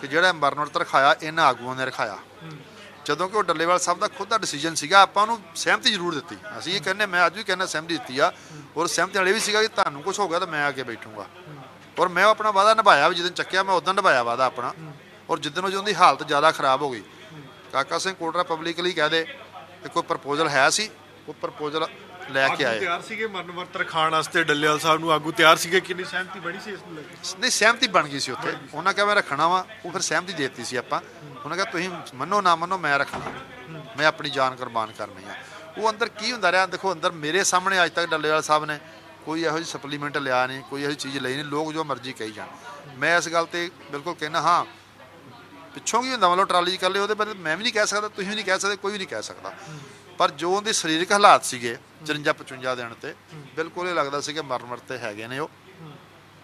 ਕਿ ਜਿਹੜਾ ਮਰਨਵਰਤ ਰਖਾਇਆ, ਇਹਨਾਂ ਆਗੂਆਂ ਨੇ ਰਖਾਇਆ। ਜਦੋਂ ਕਿ ਉਹ ਡੱਲੇਵਾਲ ਸਾਹਿਬ ਦਾ ਖੁਦ ਦਾ ਡਿਸੀਜਨ ਸੀਗਾ, ਆਪਾਂ ਉਹਨੂੰ ਸਹਿਮਤੀ ਜ਼ਰੂਰ ਦਿੱਤੀ। ਅਸੀਂ ਇਹ ਕਹਿੰਦੇ, ਮੈਂ ਅੱਜ ਵੀ ਕਹਿੰਦਾ ਸਹਿਮਤੀ ਦਿੱਤੀ ਆ, ਔਰ ਸਹਿਮਤੀ ਨਾਲ ਇਹ ਵੀ ਸੀਗਾ ਕਿ ਤੁਹਾਨੂੰ ਕੁਝ ਹੋ ਗਿਆ ਤਾਂ ਮੈਂ ਆ ਕੇ ਬੈਠੂੰਗਾ। ਔਰ ਮੈਂ ਆਪਣਾ ਵਾਅਦਾ ਨਿਭਾਇਆ ਵੀ ਜਦੋਂ ਚੱਕਿਆ, ਮੈਂ ਉਦੋਂ ਨਿਭਾਇਆ ਵਾਅਦਾ ਆਪਣਾ। ਔਰ ਜਿੱਦਣ ਉਹ ਉਹਦੀ ਹਾਲਤ ਜ਼ਿਆਦਾ ਖਰਾਬ ਹੋ ਗਈ, ਕਾਕਾ ਸਿੰਘ ਕੋਟਰਾ ਪਬਲਿਕਲੀ ਕਹਿ ਦੇ ਕਿ ਕੋਈ ਪ੍ਰਪੋਜ਼ਲ ਹੈ ਸੀ ਉਹ ਪ੍ਰਪੋਜ਼ਲ ਲੈ ਕੇ ਆਏ। ਤਿਆਰ ਸੀਗੇ ਮਰਨ ਵਰਤ ਰਖਾਉਣ ਵਾਸਤੇ ਡੱਲੇਵਾਲ ਸਾਹਿਬ ਨੂੰ ਆਗੂ ਤਿਆਰ ਸੀਗੇ ਕਿੰਨੀ ਸਹਿਮਤੀ ਬਣੀ ਸੀ ਇਸ ਨੂੰ ਲੈ ਕੇ? ਨਹੀਂ ਸਹਿਮਤੀ ਬਣ ਗਈ ਸੀ ਉੱਥੇ। ਉਹਨਾਂ ਕਿਹਾ ਮੈਂ ਰੱਖਣਾ ਵਾ। ਉਹ ਫਿਰ ਸਹਿਮਤੀ ਦੇ ਦਿੱਤੀ ਸੀ ਆਪਾਂ। ਉਹਨਾਂ ਕਿਹਾ ਤੁਸੀਂ ਮੰਨੋ ਨਾ ਮੰਨੋ ਮੈਂ ਰੱਖਣਾ। ਮੈਂ ਆਪਣੀ ਜਾਨ ਕੁਰਬਾਨ ਕਰਨੀ ਆ। ਉਹ ਅੰਦਰ ਕੀ ਹੁੰਦਾ ਰਿਹਾ? ਦੇਖੋ ਅੰਦਰ ਮੇਰੇ ਸਾਹਮਣੇ ਅੱਜ ਤੱਕ ਡੱਲੇਵਾਲ ਸਾਹਿਬ ਨੇ ਕੋਈ ਇਹੋ ਜਿਹੀ ਸਪਲੀਮੈਂਟ ਲਿਆ ਨਹੀਂ ਕੋਈ ਇਹੋ ਜਿਹੀ ਚੀਜ਼ ਲਈ ਨਹੀਂ। ਲੋਕ ਜੋ ਮਰਜ਼ੀ ਕਹੀ ਜਾਣ। ਮੈਂ ਇਸ ਗੱਲ ਤੇ ਬਿਲਕੁਲ ਕਹਿਣਾ ਹਾਂ ਪਿੱਛੋਂ ਕੀ ਹੁੰਦਾ? ਮਤਲਬ ਟਰਾਲੀ 'ਚ ਇਕੱਲੇ ਉਹਦੇ ਬਾਰੇ ਮੈਂ ਵੀ ਨਹੀਂ ਕਹਿ ਸਕਦਾ ਤੁਸੀਂ ਵੀ ਨਹੀਂ ਕਹਿ ਸਕਦੇ ਕੋਈ ਵੀ ਨਹੀਂ ਕਹਿ ਸਕਦਾ। ਪਰ ਜੋ ਉਹਦੇ ਸਰੀਰਕ ਹਾਲਾਤ ਸੀਗੇ 54 55 ਦਿਨ ਤੇ ਬਿਲਕੁਲ ਇਹ ਲੱਗਦਾ ਸੀ ਕਿ ਮਰਨ ਮਰਤੇ ਹੈਗੇ ਨੇ ਉਹ।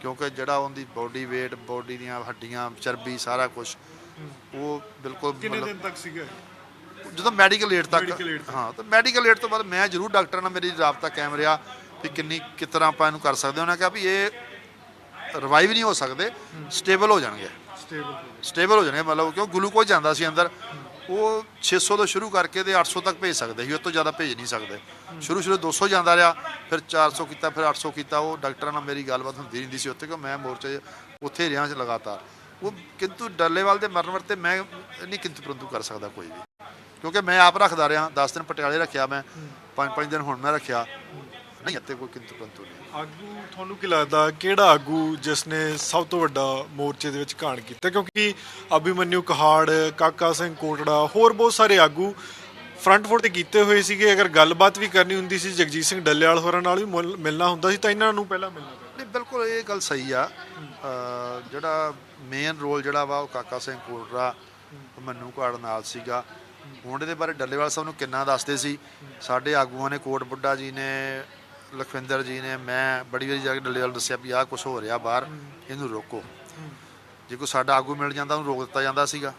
ਕਿਉਂਕਿ ਜਿਹੜਾ ਉਹਦੀ ਬੋਡੀ weight ਬੋਡੀ ਦੀਆਂ ਹੱਡੀਆਂ ਚਰਬੀ ਸਾਰਾ ਕੁਝ ਉਹ ਬਿਲਕੁਲ ਕਿੰਨੇ ਦਿਨ ਤੱਕ ਸੀਗਾ ਜਦੋਂ ਮੈਡੀਕਲ ਏਡ ਤੱਕ। ਹਾਂ ਤਾਂ ਮੈਡੀਕਲ ਏਡ ਤੋਂ ਬਾਅਦ ਮੈਂ ਜ਼ਰੂਰ ਡਾਕਟਰ ਨਾਲ ਮੇਰੀ ਰਾਬਤਾ ਕਾਇਮ ਰਿਹਾ ਵੀ ਕਿੰਨੀ ਤਰ੍ਹਾਂ ਆਪਾਂ ਇਹਨੂੰ ਕਰ ਸਕਦੇ ਉਹਨਾਂ ਕਿਹਾ ਵੀ ਇਹ ਰਿਵਾਈਵ ਨਹੀਂ ਹੋ ਸਕਦੇ ਸਟੇਬਲ ਹੋ ਜਾਣਗੇ। ਸਟੇਬਲ ਸਟੇਬਲ ਹੋ ਜਾਣਗੇ ਮਤਲਬ ਕਿਉਂ? ਗਲੂਕੋਜ਼ ਜਾਂਦਾ ਸੀ ਅੰਦਰ। ਉਹ 600 ਤੋਂ ਸ਼ੁਰੂ ਕਰਕੇ ਤੇ 800 ਤੱਕ ਭੇਜ ਸਕਦੇ ਸੀ ਉਸ ਤੋਂ ਜ਼ਿਆਦਾ ਭੇਜ ਨਹੀਂ ਸਕਦੇ। ਸ਼ੁਰੂ ਸ਼ੁਰੂ 200 ਜਾਂਦਾ ਰਿਹਾ, ਫਿਰ 400 ਕੀਤਾ, ਫਿਰ 800 ਕੀਤਾ, ਉਹ ਡਾਕਟਰਾਂ ਨਾਲ ਮੇਰੀ ਗੱਲਬਾਤ ਹੁੰਦੀ ਰਹਿੰਦੀ ਸੀ ਉੱਥੇ ਕਿ ਮੈਂ ਮੋਰਚੇ 'ਚ ਉੱਥੇ ਰਿਹਾ ਚ ਲਗਾਤਾਰ। ਉਹ ਕਿੰਤੂ ਡੱਲੇਵਾਲ ਦੇ ਮਰਨ ਵਰਤੇ ਮੈਂ ਨਹੀਂ ਕਿੰਤੂ ਪਰੰਤੂ ਕਰ ਸਕਦਾ ਕੋਈ ਵੀ। ਕਿਉਂਕਿ ਮੈਂ ਆਪ ਰੱਖਦਾ ਰਿਹਾ 10 ਦਿਨ ਪਟਿਆਲੇ ਰੱਖਿਆ ਮੈਂ 5-5 ਦਿਨ ਹੁਣ ਮੈਂ ਰੱਖਿਆ। ਨਹੀਂ ਇੱਥੇ ਕੋਈ ਕਿੰਤੂ ਪਰੰਤੂ ਨਹੀਂ। ਆਗੂ ਤੁਹਾਨੂੰ ਕੀ ਲੱਗਦਾ ਕਿਹੜਾ ਆਗੂ ਜਿਸ ਨੇ ਸਭ ਤੋਂ ਵੱਡਾ ਮੋਰਚੇ ਦੇ ਵਿੱਚ ਘਾਣ ਕੀਤਾ? ਕਿਉਂਕਿ ਅਭਿਮਨਿਊ ਕਹਾੜ ਕਾਕਾ ਸਿੰਘ ਕੋਟੜਾ ਹੋਰ ਬਹੁਤ ਸਾਰੇ ਆਗੂ ਫਰੰਟ ਫੁੱਟ ਤੇ ਕੀਤੇ ਹੋਏ ਸੀਗੇ। ਅਗਰ ਗੱਲਬਾਤ ਵੀ ਕਰਨੀ ਹੁੰਦੀ ਸੀ ਜਗਜੀਤ ਸਿੰਘ ਡੱਲੇਵਾਲ ਹੋਰਾਂ ਨਾਲ ਵੀ ਮੁੱਲ- ਮਿਲਣਾ ਹੁੰਦਾ ਸੀ ਤਾਂ ਇਹਨਾਂ ਨੂੰ ਪਹਿਲਾਂ ਮਿਲਣਾ ਪੈਂਦਾ। ਨਹੀਂ ਬਿਲਕੁਲ ਇਹ ਗੱਲ ਸਹੀ ਆ। ਅਹ ਜਿਹੜਾ ਮੇਨ ਰੋਲ ਜਿਹੜਾ ਵਾ ਉਹ ਕਾਕਾ ਸਿੰਘ ਕੋਟਰਾ ਮੰਨੂ ਘਾੜ ਨਾਲ ਸੀਗਾ। ਹੁਣ ਇਹਦੇ ਬਾਰੇ ਡੱਲੇਵਾਲ ਸਾਹਿਬ ਨੂੰ ਕਿੰਨਾ ਦੱਸਦੇ ਸੀ? ਸਾਡੇ ਆਗੂਆਂ ਨੇ ਕੋਟ ਬੁੱਢਾ ਜੀ ਨੇ ਲਖਵਿੰਦਰ ਜੀ ਨੇ ਮੈਂ ਬੜੀ ਵਾਰੀ ਜਾ ਕੇ ਡੱਲੇਵਾਲ ਦੱਸਿਆ ਵੀ ਆਹ ਕੁਝ ਹੋ ਰਿਹਾ ਬਾਹਰ ਇਹਨੂੰ ਰੋਕੋ। ਜੇ ਕੋਈ ਸਾਡਾ ਆਗੂ ਮਿਲ ਜਾਂਦਾ ਉਹਨੂੰ ਰੋਕ ਦਿੱਤਾ ਜਾਂਦਾ ਸੀਗਾ।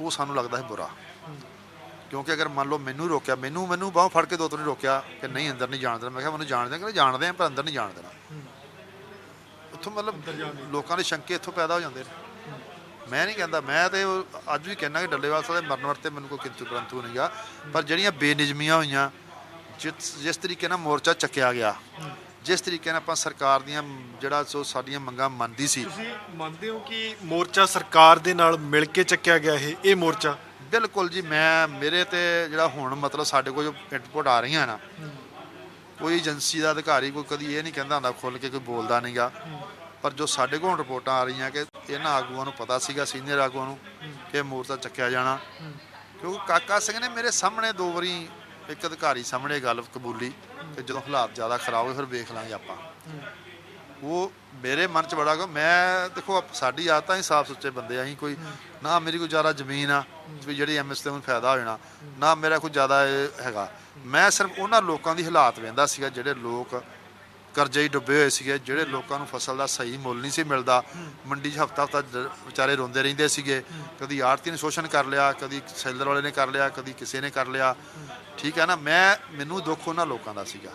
ਉਹ ਸਾਨੂੰ ਲੱਗਦਾ ਹੈ ਬੁਰਾ। ਕਿਉਂਕਿ ਅਗਰ ਮੰਨ ਲਓ ਮੈਨੂੰ ਰੋਕਿਆ ਮੈਨੂੰ ਮੈਨੂੰ ਬਾਹੋਂ ਫੜ ਕੇ ਦੋ ਤੋਂ ਨਹੀਂ ਰੋਕਿਆ ਕਿ ਨਹੀਂ ਅੰਦਰ ਨਹੀਂ ਜਾਣ ਦੇਣਾ। ਮੈਂ ਕਿਹਾ ਮੈਨੂੰ ਜਾਣ ਦੇਣਾ ਕਹਿੰਦੇ ਜਾਣਦੇ ਆ ਪਰ ਅੰਦਰ ਨਹੀਂ ਜਾਣ ਦੇਣਾ। ਉੱਥੋਂ ਮਤਲਬ ਲੋਕਾਂ ਦੇ ਸ਼ੰਕੇ ਇੱਥੋਂ ਪੈਦਾ ਹੋ ਜਾਂਦੇ ਨੇ। ਮੈਂ ਨਹੀਂ ਕਹਿੰਦਾ ਮੈਂ ਤੇ ਅੱਜ ਵੀ ਕਹਿੰਦਾ ਕਿ ਡੱਲੇਵਾਲ ਸਾਹਿਬ ਦੇ ਮਰਨ ਵਰਤੇ ਮੈਨੂੰ ਕੋਈ ਕਿੰਤੂ ਪਰੰਤੂ ਨਹੀਂਗਾ। ਪਰ ਜਿਹੜੀਆਂ ਬੇਨਿਜਮੀਆਂ ਹੋਈਆਂ ਜਿਸ ਤਰੀਕੇ ਨਾਲ ਮੋਰਚਾ ਚੱਕਿਆ ਗਿਆ ਜਿਸ ਤਰੀਕੇ ਨਾਲ ਆਪਾਂ ਸਰਕਾਰ ਦੀਆਂ ਜਿਹੜਾ ਸੋ ਸਾਡੀਆਂ ਮੰਗਾਂ ਮੰਨਦੀ ਸੀ। ਤੁਸੀਂ ਮੰਨਦੇ ਹੋ ਕਿ ਮੋਰਚਾ ਸਰਕਾਰ ਦੇ ਨਾਲ ਮਿਲ ਕੇ ਚੱਕਿਆ ਗਿਆ ਇਹ ਇਹ ਮੋਰਚਾ? ਬਿਲਕੁਲ ਜੀ ਮੈਂ ਮੇਰੇ ਤੇ ਜਿਹੜਾ ਹੁਣ ਮਤਲਬ ਸਾਡੇ ਕੋਲ ਜੋ ਇਨਪੁਟ ਆ ਰਹੀਆਂ ਨਾ ਕੋਈ ਏਜੰਸੀ ਦਾ ਅਧਿਕਾਰੀ ਕੋਈ ਕਦੀ ਇਹ ਨਹੀਂ ਕਹਿੰਦਾ ਹੁੰਦਾ ਖੁੱਲ ਕੇ ਕੋਈ ਬੋਲਦਾ ਨਹੀਂਗਾ ਪਰ ਜੋ ਸਾਡੇ ਕੋਲ ਰਿਪੋਰਟਾਂ ਆ ਰਹੀਆਂ ਕਿ ਇਹਨਾਂ ਆਗੂਆਂ ਨੂੰ ਪਤਾ ਸੀਗਾ ਸੀਨੀਅਰ ਆਗੂਆਂ ਨੂੰ ਕਿ ਇਹ ਮੋਰਚਾ ਚੱਕਿਆ ਜਾਣਾ। ਕਿਉਂਕਿ ਕਾਕਾ ਸਿੰਘ ਨੇ ਮੇਰੇ ਸਾਹਮਣੇ ਦੋ ਵਾਰੀ ਇੱਕ ਅਧਿਕਾਰੀ ਸਾਹਮਣੇ ਗੱਲ ਕਬੂਲੀ ਕਿ ਜਦੋਂ ਹਾਲਾਤ ਜ਼ਿਆਦਾ ਖਰਾਬ ਹੋਏ ਫਿਰ ਵੇਖ ਲਾਂਗੇ ਆਪਾਂ। ਉਹ ਮੇਰੇ ਮਨ ਚ ਬੜਾ ਕਿ ਮੈਂ ਦੇਖੋ ਸਾਡੀ ਆਦਤਾਂ ਹੀ ਸਾਫ਼ ਸੁੱਚੇ ਬੰਦੇ ਆ ਅਸੀਂ ਕੋਈ ਨਾ ਮੇਰੀ ਕੋਈ ਜ਼ਿਆਦਾ ਜ਼ਮੀਨ ਆ ਵੀ ਜਿਹੜੀ ਐਮਐਸ ਤੇ ਮੈਨੂੰ ਫਾਇਦਾ ਹੋ ਜਾਣਾ ਨਾ ਮੇਰਾ ਕੋਈ ਜ਼ਿਆਦਾ ਹੈਗਾ। ਮੈਂ ਸਿਰਫ ਉਹਨਾਂ ਲੋਕਾਂ ਦੀ ਹਾਲਾਤ ਵੇਂਦਾ ਸੀਗਾ ਜਿਹੜੇ ਲੋਕ ਕਰਜ਼ੇ ਹੀ ਡੁੱਬੇ ਹੋਏ ਸੀਗੇ ਜਿਹੜੇ ਲੋਕਾਂ ਨੂੰ ਫਸਲ ਦਾ ਸਹੀ ਮੁੱਲ ਨਹੀਂ ਸੀ ਮਿਲਦਾ। ਮੰਡੀ 'ਚ ਹਫਤਾ ਹਫਤਾ ਵਿਚਾਰੇ ਰੋਂਦੇ ਰਹਿੰਦੇ ਸੀਗੇ। ਕਦੀ ਆੜਤੀ ਨੇ ਸ਼ੋਸ਼ਣ ਕਰ ਲਿਆ ਕਦੀ ਸੈਲਰ ਵਾਲੇ ਨੇ ਕਰ ਲਿਆ ਕਦੀ ਕਿਸੇ ਨੇ ਕਰ ਲਿਆ। ਠੀਕ ਹੈ ਨਾ ਮੈਂ ਮੈਨੂੰ ਦੁੱਖ ਉਹਨਾਂ ਲੋਕਾਂ ਦਾ ਸੀਗਾ।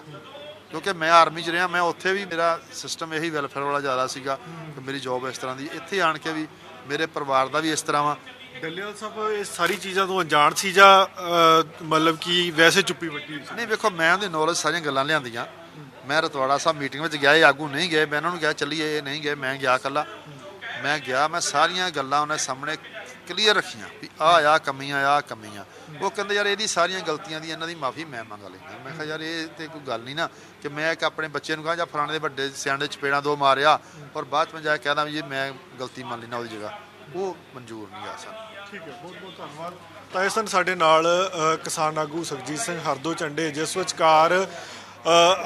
ਕਿਉਂਕਿ ਮੈਂ ਆਰਮੀ 'ਚ ਰਿਹਾ ਮੈਂ ਉੱਥੇ ਵੀ ਮੇਰਾ ਸਿਸਟਮ ਇਹੀ ਵੈਲਫੇਅਰ ਵਾਲਾ ਜ਼ਿਆਦਾ ਸੀਗਾ ਕਿ ਮੇਰੀ ਜੌਬ ਇਸ ਤਰ੍ਹਾਂ ਦੀ। ਇੱਥੇ ਆਣ ਕੇ ਵੀ ਮੇਰੇ ਪਰਿਵਾਰ ਦਾ ਵੀ ਇਸ ਤਰ੍ਹਾਂ ਵਾ। ਡੱਲੇਵਾਲ ਸਾਹਿਬ ਇਹ ਸਾਰੀ ਚੀਜ਼ਾਂ ਤੋਂ ਅਣਜਾਣ ਸੀ ਜਾਂ ਮਤਲਬ ਕਿ ਵੈਸੇ ਚੁੱਪੀ ਵੱਟੀ ਸੀ? ਨਹੀਂ ਵੇਖੋ ਮੈਂ ਉਹਦੀ ਨੌਲੇਜ ਸਾਰੀਆਂ ਗੱਲਾਂ ਲਿਆਂਦੀਆਂ। ਮੈਂ ਰਤਵਾੜਾ ਸਾਹਿਬ ਮੀਟਿੰਗ ਵਿੱਚ ਗਿਆ, ਇਹ ਆਗੂ ਨਹੀਂ ਗਏ। ਮੈਂ ਉਹਨਾਂ ਨੂੰ ਕਿਹਾ, ਚੱਲੀਏ, ਇਹ ਨਹੀਂ ਗਏ। ਮੈਂ ਗਿਆ ਇਕੱਲਾ। ਮੈਂ ਗਿਆ, ਮੈਂ ਸਾਰੀਆਂ ਗੱਲਾਂ ਉਹਨਾਂ ਸਾਹਮਣੇ ਕਲੀਅਰ ਰੱਖੀਆਂ ਵੀ ਆ ਆ ਕਮੀਆਂ ਆ ਕਮੀਆਂ। ਉਹ ਕਹਿੰਦੇ, ਯਾਰ, ਇਹਦੀ ਸਾਰੀਆਂ ਗਲਤੀਆਂ ਦੀ ਇਹਨਾਂ ਦੀ ਮਾਫੀ ਮੈਂ ਮੰਗ ਲੈਂਦਾ। ਮੈਂ ਕਿਹਾ, ਯਾਰ, ਇਹ ਤੇ ਕੋਈ ਗੱਲ ਨਹੀਂ ਨਾ ਕਿ ਮੈਂ ਇੱਕ ਆਪਣੇ ਬੱਚੇ ਨੂੰ ਕਹਾਂ, ਜਾਂ ਫਲਾਣੇ ਦੇ ਵੱਡੇ ਸਿਆਣੇ ਚਪੇੜਾਂ ਦੋ ਮਾਰਿਆ ਔਰ ਬਾਅਦ ਚ ਮੈਂ ਜਾ ਕੇ ਕਹਦਾ ਵੀ ਇਹ ਮੈਂ ਗਲਤੀ ਮੰਨ ਲੈਣਾ ਉਹਦੀ ਜਗ੍ਹਾ। ਉਹ ਮਨਜ਼ੂਰ ਨਹੀਂ ਆ ਸਰ ਠੀਕ ਹੈ, ਬਹੁਤ ਬਹੁਤ ਧੰਨਵਾਦ। ਤਾਂ ਇਸ ਸਨ ਸਾਡੇ ਨਾਲ ਕਿਸਾਨ ਆਗੂ ਸੁਖਜੀਤ ਸਿੰਘ ਹਰਦੋ ਚੰਡੇ, ਜਿਸ ਵਿਚਕਾਰ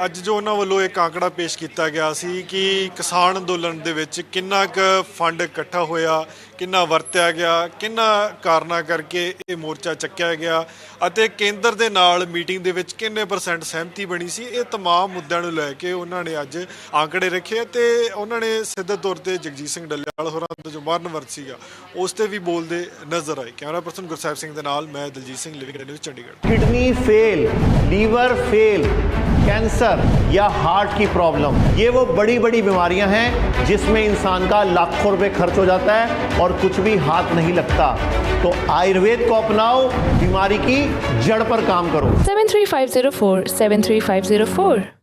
ਅੱਜ ਜੋ ਉਹਨਾਂ ਵੱਲੋਂ ਇੱਕ ਆંકੜਾ ਪੇਸ਼ ਕੀਤਾ ਗਿਆ ਸੀ ਕਿ ਕਿਸਾਨ ਅੰਦੋਲਨ ਦੇ ਵਿੱਚ ਕਿੰਨਾ ਕੁ ਫੰਡ ਇਕੱਠਾ ਹੋਇਆ ਕਿੰਨਾ ਵਰਤਿਆ ਗਿਆ, ਕਿੰਨਾ ਕਾਰਨਾ ਕਰਕੇ ਇਹ ਮੋਰਚਾ ਚੱਕਿਆ ਗਿਆ ਅਤੇ ਕੇਂਦਰ ਦੇ ਨਾਲ ਮੀਟਿੰਗ ਦੇ ਵਿੱਚ ਕਿੰਨੇ ਪਰਸੈਂਟ ਸਹਿਮਤੀ ਬਣੀ ਸੀ, ਇਹ ਤਮਾਮ ਮੁੱਦਿਆਂ ਨੂੰ ਲੈ ਕੇ ਉਹਨਾਂ ਨੇ ਅੱਜ ਆਂਕੜੇ ਰੱਖੇ ਤੇ ਉਹਨਾਂ ਨੇ ਸਿੱਧੇ ਤੌਰ ਤੇ ਜਗਜੀਤ ਸਿੰਘ ਡੱਲਿਆਲ ਹੋਰਾਂ ਦਾ ਜੋ ਮਰਨ ਵਰਤ ਸੀਗਾ, ਉਸ ਤੇ ਵੀ ਬੋਲਦੇ ਨਜ਼ਰ ਆਏ। ਕੈਮਰਾ ਪਰਸਨ ਗੁਰਸਾਹਿਬ ਸਿੰਘ ਦੇ ਨਾਲ ਮੈਂ Daljit Singh living news Chandigarh. Kidney fail, liver fail cancer या हार्ट की प्रॉब्लम ये वो बड़ी बड़ी बीमारियां हैं जिसमें इंसान का लाखों रुपए खर्च हो जाता है और कुछ भी हाथ नहीं लगता तो आयुर्वेद को अपनाओ बीमारी की जड़ पर काम करो 73504 73504